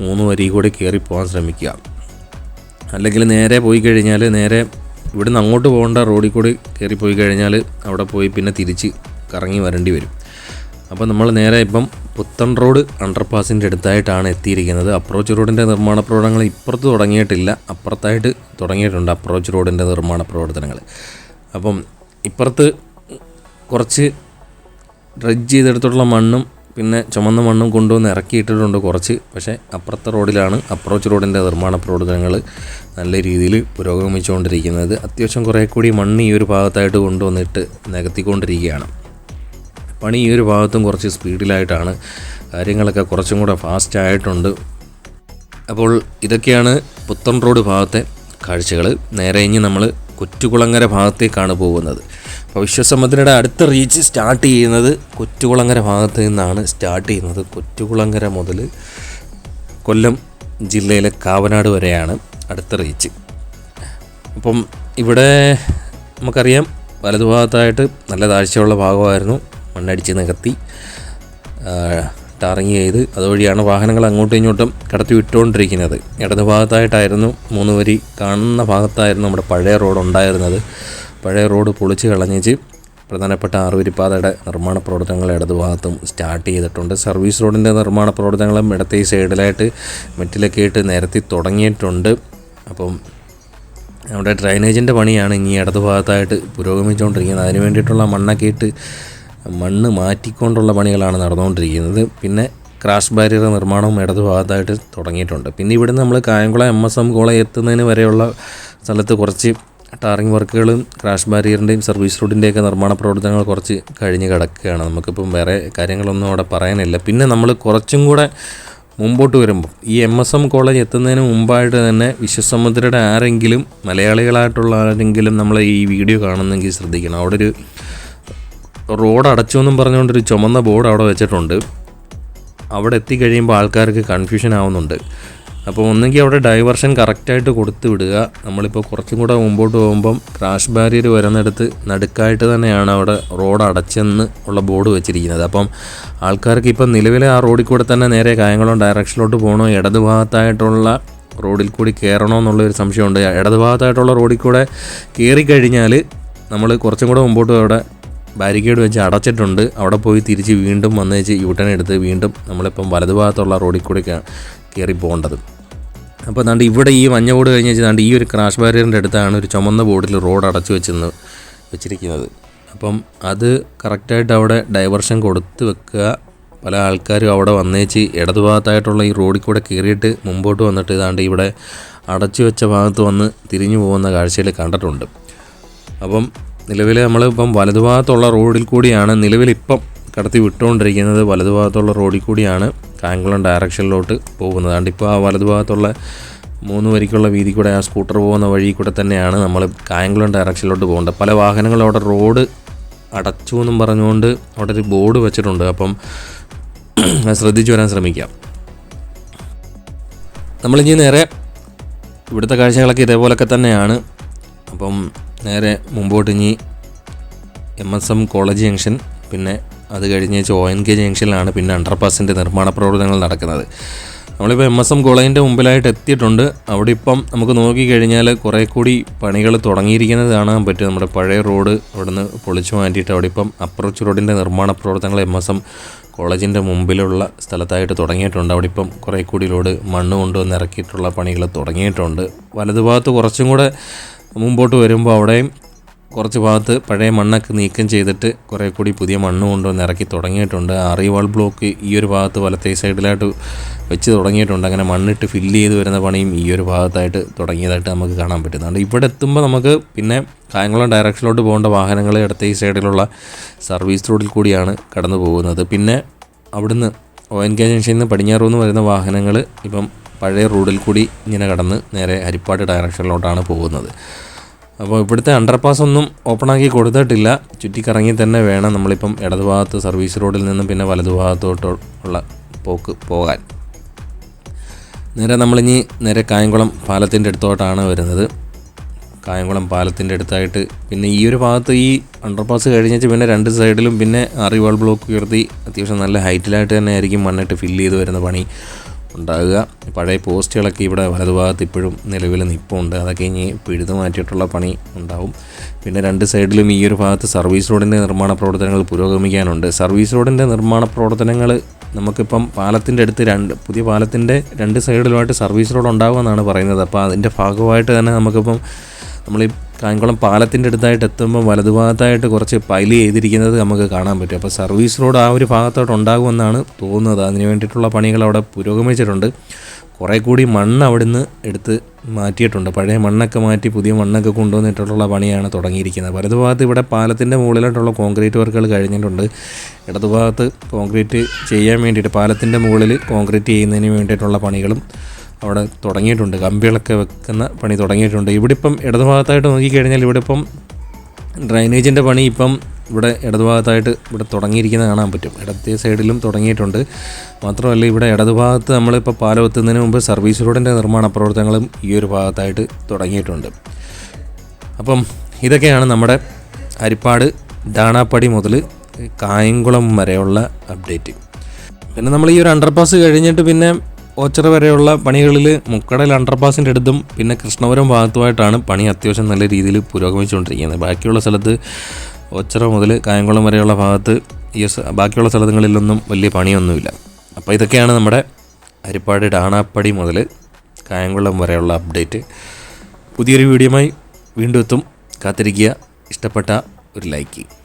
Speaker 1: മൂന്ന് വരി കൂടി കയറി പോകാൻ ശ്രമിക്കുക. അല്ലെങ്കിൽ നേരെ പോയി കഴിഞ്ഞാൽ നേരെ ഇവിടുന്ന് അങ്ങോട്ട് പോകേണ്ട റോഡിൽ കൂടി കയറി പോയി കഴിഞ്ഞാൽ അവിടെ പോയി പിന്നെ തിരിച്ച് കറങ്ങി വരേണ്ടി വരും. അപ്പോൾ നമ്മൾ നേരെ ഇപ്പം പുത്തൻ റോഡ് അണ്ടർപാസിന്റെ അടുത്തായിട്ടാണ് എത്തിയിരിക്കുന്നത്. അപ്രോച്ച് റോഡിന്റെ നിർമ്മാണ പ്രവർത്തനങ്ങൾ ഇപ്പുറത്ത് തുടങ്ങിയിട്ടില്ല. അപ്പുറത്തായിട്ട് തുടങ്ങിയിട്ടുണ്ട് അപ്രോച്ച് റോഡിന്റെ നിർമ്മാണ പ്രവർത്തനങ്ങൾ. അപ്പം ഇപ്പുറത്ത് കുറച്ച് ഡ്രഡ്ജ് ചെയ്തെടുത്തുള്ള മണ്ണും പിന്നെ ചുമന്ന മണ്ണും കൊണ്ടുവന്ന് ഇറക്കിയിട്ടിട്ടുണ്ട് കുറച്ച്. പക്ഷേ അപ്പുറത്തെ റോഡിലാണ് അപ്രോച്ച് റോഡിന്റെ നിർമ്മാണ പ്രവർത്തനങ്ങൾ നല്ല രീതിയിൽ പുരോഗമിച്ചുകൊണ്ടിരിക്കുന്നത്. അത്യാവശ്യം കുറേ കൂടി മണ്ണ് ഈ ഒരു ഭാഗത്തായിട്ട് കൊണ്ടുവന്നിട്ട് നികത്തിക്കൊണ്ടിരിക്കുകയാണ്. പണി ഈ ഒരു ഭാഗത്തും കുറച്ച് സ്പീഡിലായിട്ടാണ്. കാര്യങ്ങളൊക്കെ കുറച്ചും കൂടെ ഫാസ്റ്റ് ആയിട്ടുണ്ട്. അപ്പോൾ ഇതൊക്കെയാണ് പുത്തൻ റോഡ് ഭാഗത്തെ കാഴ്ചകൾ. നേരെ ഇനി നമ്മൾ കൊറ്റുകുളങ്ങര ഭാഗത്തേക്കാണ് പോകുന്നത്. അപ്പോൾ വിശ്വസമുദ്രയുടെ അടുത്ത റീച്ച് സ്റ്റാർട്ട് ചെയ്യുന്നത് കൊറ്റുകുളങ്ങര ഭാഗത്ത് നിന്നാണ് സ്റ്റാർട്ട് ചെയ്യുന്നത്. കൊറ്റുകുളങ്ങര മുതൽ കൊല്ലം ജില്ലയിലെ കാവനാട് വരെയാണ് അടുത്ത റീച്ച് അപ്പം ഇവിടെ നമുക്കറിയാം വലതുഭാഗത്തായിട്ട് നല്ല താഴ്ചയുള്ള ഭാഗമായിരുന്നു. മണ്ണടിച്ച് നികത്തി ടാറിങ് ചെയ്ത് അതുവഴിയാണ് വാഹനങ്ങൾ അങ്ങോട്ടും ഇങ്ങോട്ടും കടത്തി വിട്ടുകൊണ്ടിരിക്കുന്നത്. ഇടതു ഭാഗത്തായിട്ടായിരുന്നു മൂന്ന് വരി കാണുന്ന ഭാഗത്തായിരുന്നു നമ്മുടെ പഴയ റോഡ് ഉണ്ടായിരുന്നത്. പഴയ റോഡ് പൊളിച്ച് കളഞ്ഞിച്ച് പ്രധാനപ്പെട്ട ആറുവരിപ്പാതയുടെ നിർമ്മാണ പ്രവർത്തനങ്ങൾ ഇടതു ഭാഗത്തും സ്റ്റാർട്ട് ചെയ്തിട്ടുണ്ട്. സർവീസ് റോഡിന്റെ നിർമ്മാണ പ്രവർത്തനങ്ങളും ഇടത്തെ സൈഡിലായിട്ട് മെറ്റിലൊക്കെ ഇട്ട് നിരത്തി തുടങ്ങിയിട്ടുണ്ട്. അപ്പം നമ്മുടെ ഡ്രൈനേജിന്റെ പണിയാണ് ഇനി ഇടതു ഭാഗത്തായിട്ട് പുരോഗമിച്ചുകൊണ്ടിരിക്കുന്നത്. അതിന് വേണ്ടിയിട്ടുള്ള മണ്ണൊക്കെ ഇട്ട് മണ്ണ് മാറ്റിക്കൊണ്ടുള്ള പണികളാണ് നടന്നുകൊണ്ടിരിക്കുന്നത്. പിന്നെ ക്രാഷ് ബാരിയർ നിർമ്മാണവും ഇടതു ഭാഗത്തായിട്ട് തുടങ്ങിയിട്ടുണ്ട്. പിന്നെ ഇവിടുന്ന് നമ്മൾ Kayamkulam M S M college എത്തുന്നതിന് വരെയുള്ള സ്ഥലത്ത് കുറച്ച് ടാറിങ് വർക്കുകളും ക്രാഷ് ബാരിയറിന്റെയും സർവീസ് റോഡിന്റെയൊക്കെ നിർമ്മാണ പ്രവർത്തനങ്ങൾ കുറച്ച് കഴിഞ്ഞ് കിടക്കുകയാണ്. നമുക്കിപ്പം വേറെ കാര്യങ്ങളൊന്നും അവിടെ പറയാനില്ല. പിന്നെ നമ്മൾ കുറച്ചും കൂടെ മുമ്പോട്ട് വരുമ്പോൾ ഈ എം എസ് എം കോളേജ് എത്തുന്നതിന് മുമ്പായിട്ട് തന്നെ വിശ്വസമുദ്രയുടെ ആരെങ്കിലും മലയാളികളായിട്ടുള്ള ആരെങ്കിലും നമ്മൾ ഈ വീഡിയോ കാണുന്നെങ്കിൽ ശ്രദ്ധിക്കണം. അവിടെ ഒരു റോഡ് അടച്ചു എന്നും പറഞ്ഞുകൊണ്ടൊരു ചുമന്ന ബോർഡ് അവിടെ വെച്ചിട്ടുണ്ട്. അവിടെ എത്തിക്കഴിയുമ്പോൾ ആൾക്കാർക്ക് കൺഫ്യൂഷൻ ആവുന്നുണ്ട്. അപ്പോൾ ഒന്നെങ്കിൽ അവിടെ ഡൈവർഷൻ കറക്റ്റായിട്ട് കൊടുത്തു വിടുക. നമ്മളിപ്പോൾ കുറച്ചും കൂടെ മുമ്പോട്ട് പോകുമ്പം ക്രാഷ് ബാരിയർ വരുന്നിടത്ത് നടുക്കായിട്ട് തന്നെയാണ് അവിടെ റോഡ് അടച്ചെന്ന് ഉള്ള ബോർഡ് വെച്ചിരിക്കുന്നത്. അപ്പം ആൾക്കാർക്ക് ഇപ്പം നിലവിലെ ആ റോഡിൽ കൂടെ തന്നെ നേരെ കായംകുളം ഡയറക്ഷനിലോട്ട് പോകണോ ഇടത് ഭാഗത്തായിട്ടുള്ള റോഡിൽ കൂടി കയറണോ എന്നുള്ളൊരു സംശയമുണ്ട്. ഇടത് ഭാഗത്തായിട്ടുള്ള റോഡിൽ കൂടെ കയറിക്കഴിഞ്ഞാൽ നമ്മൾ കുറച്ചും കൂടെ മുമ്പോട്ട് അവിടെ ബാരിക്കേഡ് വെച്ച് അടച്ചിട്ടുണ്ട്. അവിടെ പോയി തിരിച്ച് വീണ്ടും വന്ന് വെച്ച് യൂട്ടേൺ എടുത്ത് വീണ്ടും നമ്മളിപ്പം വലതു ഭാഗത്തുള്ള റോഡിൽ കൂടെയൊക്കെയാണ് കയറി പോകേണ്ടത്. അപ്പോൾ അതാണ്ട് ഇവിടെ ഈ മഞ്ഞ ബോർഡ് കഴിഞ്ഞ് വെച്ചാണ്ട് ഈ ഒരു ക്രാഷ് ബാരിയറിന്റെ അടുത്താണ് ഒരു ചുമന്ന ബോർഡിൽ റോഡ് അടച്ചു വെച്ചെന്ന് വെച്ചിരിക്കുന്നത്. അപ്പം അത് കറക്റ്റായിട്ട് അവിടെ ഡൈവർഷൻ കൊടുത്ത് വെക്കുക. പല ആൾക്കാരും അവിടെ വന്നേച്ച് ഇടതു ഭാഗത്തായിട്ടുള്ള ഈ റോഡിൽ കൂടെ കയറിയിട്ട് മുമ്പോട്ട് വന്നിട്ട് ഇതാണ്ട് ഇവിടെ അടച്ചു വെച്ച ഭാഗത്ത് വന്ന് തിരിഞ്ഞു പോകുന്ന കാഴ്ചയിൽ കണ്ടിട്ടുണ്ട്. അപ്പം നിലവിൽ നമ്മളിപ്പം വലതുഭാഗത്തുള്ള റോഡിൽ കൂടിയാണ് നിലവിലിപ്പം കടത്തി വിട്ടുകൊണ്ടിരിക്കുന്നത്. വലതുഭാഗത്തുള്ള റോഡിൽ കൂടിയാണ് കായംകുളം ഡയറക്ഷനിലോട്ട് പോകുന്നത്. അതുകൊണ്ട് ഇപ്പോൾ ആ വലതുഭാഗത്തുള്ള മൂന്ന് വരിക്കുള്ള വീതി കൂടെ ആ സ്കൂട്ടർ പോകുന്ന വഴി കൂടെ തന്നെയാണ് നമ്മൾ കായംകുളം ഡയറക്ഷനിലോട്ട് പോകേണ്ടത്. പല വാഹനങ്ങളും അവിടെ റോഡ് അടച്ചു എന്നും പറഞ്ഞുകൊണ്ട് അവിടെ ഒരു ബോർഡ് വെച്ചിട്ടുണ്ട്. അപ്പം ശ്രദ്ധിച്ചു വരാൻ ശ്രമിക്കാം. നമ്മളിനി നേരെ ഇവിടുത്തെ കാഴ്ചകളൊക്കെ ഇതേപോലൊക്കെ തന്നെയാണ്. അപ്പം നേരെ മുമ്പോട്ട് ഇനി M S M college junction പിന്നെ അത് കഴിഞ്ഞ് ഒ എൻ കെ ജംഗ്ഷനിലാണ് പിന്നെ അണ്ടർപാസിന്റെ നിർമ്മാണ പ്രവർത്തനങ്ങൾ നടക്കുന്നത്. നമ്മളിപ്പോൾ എം എസ് എം കോളേജിന്റെ മുമ്പിലായിട്ട് എത്തിയിട്ടുണ്ട്. അവിടെ ഇപ്പം നമുക്ക് നോക്കിക്കഴിഞ്ഞാൽ കുറേ കൂടി പണികൾ തുടങ്ങിയിരിക്കുന്നത് കാണാൻ പറ്റും നമ്മുടെ പഴയ റോഡ് അവിടെ നിന്ന് പൊളിച്ചു മാറ്റിയിട്ട് അവിടെ ഇപ്പം അപ്രോച്ച് റോഡിന്റെ നിർമ്മാണ പ്രവർത്തനങ്ങൾ എം എസ് എം കോളേജിന്റെ മുമ്പിലുള്ള സ്ഥലത്തായിട്ട് തുടങ്ങിയിട്ടുണ്ട്. അവിടെ ഇപ്പം കുറേ കൂടി റോഡ് മണ്ണ് കൊണ്ടുവന്ന് ഇറക്കിയിട്ടുള്ള പണികൾ തുടങ്ങിയിട്ടുണ്ട്. വലതുഭാഗത്ത് കുറച്ചും കൂടെ മുമ്പോട്ട് വരുമ്പോൾ അവിടെയും കുറച്ച് ഭാഗത്ത് പഴയ മണ്ണൊക്കെ നീക്കം ചെയ്തിട്ട് കുറേ കൂടി പുതിയ മണ്ണ് കൊണ്ടുവന്ന് ഇറക്കി തുടങ്ങിയിട്ടുണ്ട്. അറിവാൾ ബ്ലോക്ക് ഈ ഒരു ഭാഗത്ത് വലത്തേ സൈഡിലായിട്ട് വെച്ച് തുടങ്ങിയിട്ടുണ്ട്. അങ്ങനെ മണ്ണിട്ട് ഫില്ല് ചെയ്ത് വരുന്ന പണിയും ഈ ഒരു ഭാഗത്തായിട്ട് തുടങ്ങിയതായിട്ട് നമുക്ക് കാണാൻ പറ്റുന്നുണ്ട്. ഇവിടെ എത്തുമ്പോൾ നമുക്ക് പിന്നെ കായംകുളം ഡയറക്ഷനിലോട്ട് പോകേണ്ട വാഹനങ്ങൾ ഇടത്തെ ഈ സൈഡിലുള്ള സർവീസ് റോഡിൽ കൂടിയാണ് കടന്നു പോകുന്നത് പിന്നെ അവിടുന്ന് ഒ എൻ കെ ജംഗ്ഷനിൽ നിന്ന് പടിഞ്ഞാറൂന്ന് വരുന്ന വാഹനങ്ങൾ ഇപ്പം പഴയ റോഡിൽ കൂടി ഇങ്ങനെ കടന്ന് നേരെ ഹരിപ്പാട് ഡയറക്ഷനിലോട്ടാണ് പോകുന്നത്. അപ്പോൾ ഇവിടുത്തെ അണ്ടർപാസ് ഒന്നും ഓപ്പൺ ആക്കി കൊടുത്തിട്ടില്ല. ചുറ്റിക്കറങ്ങി തന്നെ വേണം നമ്മളിപ്പം ഇടതുഭാഗത്ത് സർവീസ് റോഡിൽ നിന്നും പിന്നെ വലതുഭാഗത്തോട്ടോ ഉള്ള പോക്ക് പോകാൻ. നേരെ നമ്മളിനി നേരെ കായംകുളം പാലത്തിന്റെ അടുത്തോട്ടാണ് വരുന്നത്. കായംകുളം പാലത്തിന്റെ അടുത്തായിട്ട് പിന്നെ ഈ ഒരു ഭാഗത്ത് ഈ അണ്ടർപാസ് കഴിഞ്ഞിട്ട് പിന്നെ രണ്ട് സൈഡിലും പിന്നെ അറിവാൾ ബ്ലോക്ക് ഉയർത്തി അത്യാവശ്യം നല്ല ഹൈറ്റിലായിട്ട് തന്നെ ആയിരിക്കും മണ്ണിട്ട് ഫില്ല് ചെയ്ത് വരുന്ന പണി. ഉണ്ടാകുക. പഴയ പോസ്റ്റുകളൊക്കെ ഇവിടെ വലതുഭാഗത്ത് ഇപ്പോഴും നിലവിൽ നിപ്പുണ്ട്. അതൊക്കെ ഇനി പിഴുതു മാറ്റിയിട്ടുള്ള പണി ഉണ്ടാവും. പിന്നെ രണ്ട് സൈഡിലും ഈ ഒരു ഭാഗത്ത് സർവീസ് റോഡിന്റെ നിർമ്മാണ പ്രവർത്തനങ്ങൾ പുരോഗമിക്കാനുണ്ട്. സർവീസ് റോഡിന്റെ നിർമ്മാണ പ്രവർത്തനങ്ങൾ നമുക്കിപ്പം പാലത്തിന്റെ അടുത്ത് രണ്ട് പുതിയ പാലത്തിന്റെ രണ്ട് സൈഡിലുമായിട്ട് സർവീസ് റോഡ് ഉണ്ടാകുമെന്നാണ് പറയുന്നത്. അപ്പോൾ അതിന്റെ ഭാഗമായിട്ട് തന്നെ നമുക്കിപ്പം നമ്മൾ ഈ കായംകുളം പാലത്തിന്റെ അടുത്തായിട്ട് എത്തുമ്പോൾ വലതുഭാഗത്തായിട്ട് കുറച്ച് പൈൽ ചെയ്തിരിക്കുന്നത് നമുക്ക് കാണാൻ പറ്റും. അപ്പോൾ സർവീസ് റോഡ് ആ ഒരു ഭാഗത്തോട്ട് ഉണ്ടാകുമെന്നാണ് തോന്നുന്നത്. അതിന് വേണ്ടിയിട്ടുള്ള പണികൾ അവിടെ പുരോഗമിച്ചിട്ടുണ്ട്. കുറേ കൂടി മണ്ണ് അവിടുന്ന് എടുത്ത് മാറ്റിയിട്ടുണ്ട്. പഴയ മണ്ണൊക്കെ മാറ്റി പുതിയ മണ്ണൊക്കെ കൊണ്ടുവന്നിട്ടുള്ള പണിയാണ് തുടങ്ങിയിരിക്കുന്നത്. വലതുഭാഗത്ത് ഇവിടെ പാലത്തിന്റെ മുകളിലായിട്ടുള്ള കോൺക്രീറ്റ് വർക്കുകൾ കഴിഞ്ഞിട്ടുണ്ട്. ഇടതുഭാഗത്ത് കോൺക്രീറ്റ് ചെയ്യാൻ വേണ്ടിയിട്ട് പാലത്തിന്റെ മുകളിൽ കോൺക്രീറ്റ് ചെയ്യുന്നതിന് വേണ്ടിയിട്ടുള്ള പണികളും അവിടെ തുടങ്ങിയിട്ടുണ്ട്. കമ്പികളൊക്കെ വെക്കുന്ന പണി തുടങ്ങിയിട്ടുണ്ട്. ഇവിടെ ഇപ്പം ഇടതുഭാഗത്തായിട്ട് നോക്കിക്കഴിഞ്ഞാൽ ഇവിടെ ഇപ്പം ഡ്രൈനേജിന്റെ പണി ഇപ്പം ഇവിടെ ഇടതുഭാഗത്തായിട്ട് ഇവിടെ തുടങ്ങിയിരിക്കുന്ന കാണാൻ പറ്റും. ഇടത്തെ സൈഡിലും തുടങ്ങിയിട്ടുണ്ട്. മാത്രമല്ല ഇവിടെ ഇടതുഭാഗത്ത് നമ്മളിപ്പോൾ പാലം എത്തുന്നതിന് മുമ്പ് സർവീസ് റോഡിന്റെ നിർമ്മാണ പ്രവർത്തനങ്ങളും ഈ ഒരു ഭാഗത്തായിട്ട് തുടങ്ങിയിട്ടുണ്ട്. അപ്പം ഇതൊക്കെയാണ് നമ്മുടെ അരിപ്പാട് ഡാണാപ്പടി മുതൽ കായംകുളം വരെയുള്ള അപ്ഡേറ്റ്. പിന്നെ നമ്മൾ ഈ ഒരു അണ്ടർപാസ് കഴിഞ്ഞിട്ട് പിന്നെ ഓച്ചറ വരെയുള്ള പണികളിൽ മുക്കടൽ അണ്ടർപാസിന്റെ അടുത്തും പിന്നെ കൃഷ്ണപുരം ഭാഗത്തുമായിട്ടാണ് പണി അത്യാവശ്യം നല്ല രീതിയിൽ പുരോഗമിച്ചുകൊണ്ടിരിക്കുന്നത്. ബാക്കിയുള്ള സ്ഥലത്ത് ഓച്ചറ മുതൽ കായംകുളം വരെയുള്ള ഭാഗത്ത് ഈ ബാക്കിയുള്ള സ്ഥലങ്ങളിലൊന്നും വലിയ പണിയൊന്നുമില്ല. അപ്പോൾ ഇതൊക്കെയാണ് നമ്മുടെ ഹരിപ്പാട് ഡാണാപ്പടി മുതൽ കായംകുളം വരെയുള്ള അപ്ഡേറ്റ്. പുതിയൊരു വീഡിയോയുമായി വീണ്ടും എത്തും. കാത്തിരിക്കുക. ഇഷ്ടപ്പെട്ട ഒരു ലൈക്ക്.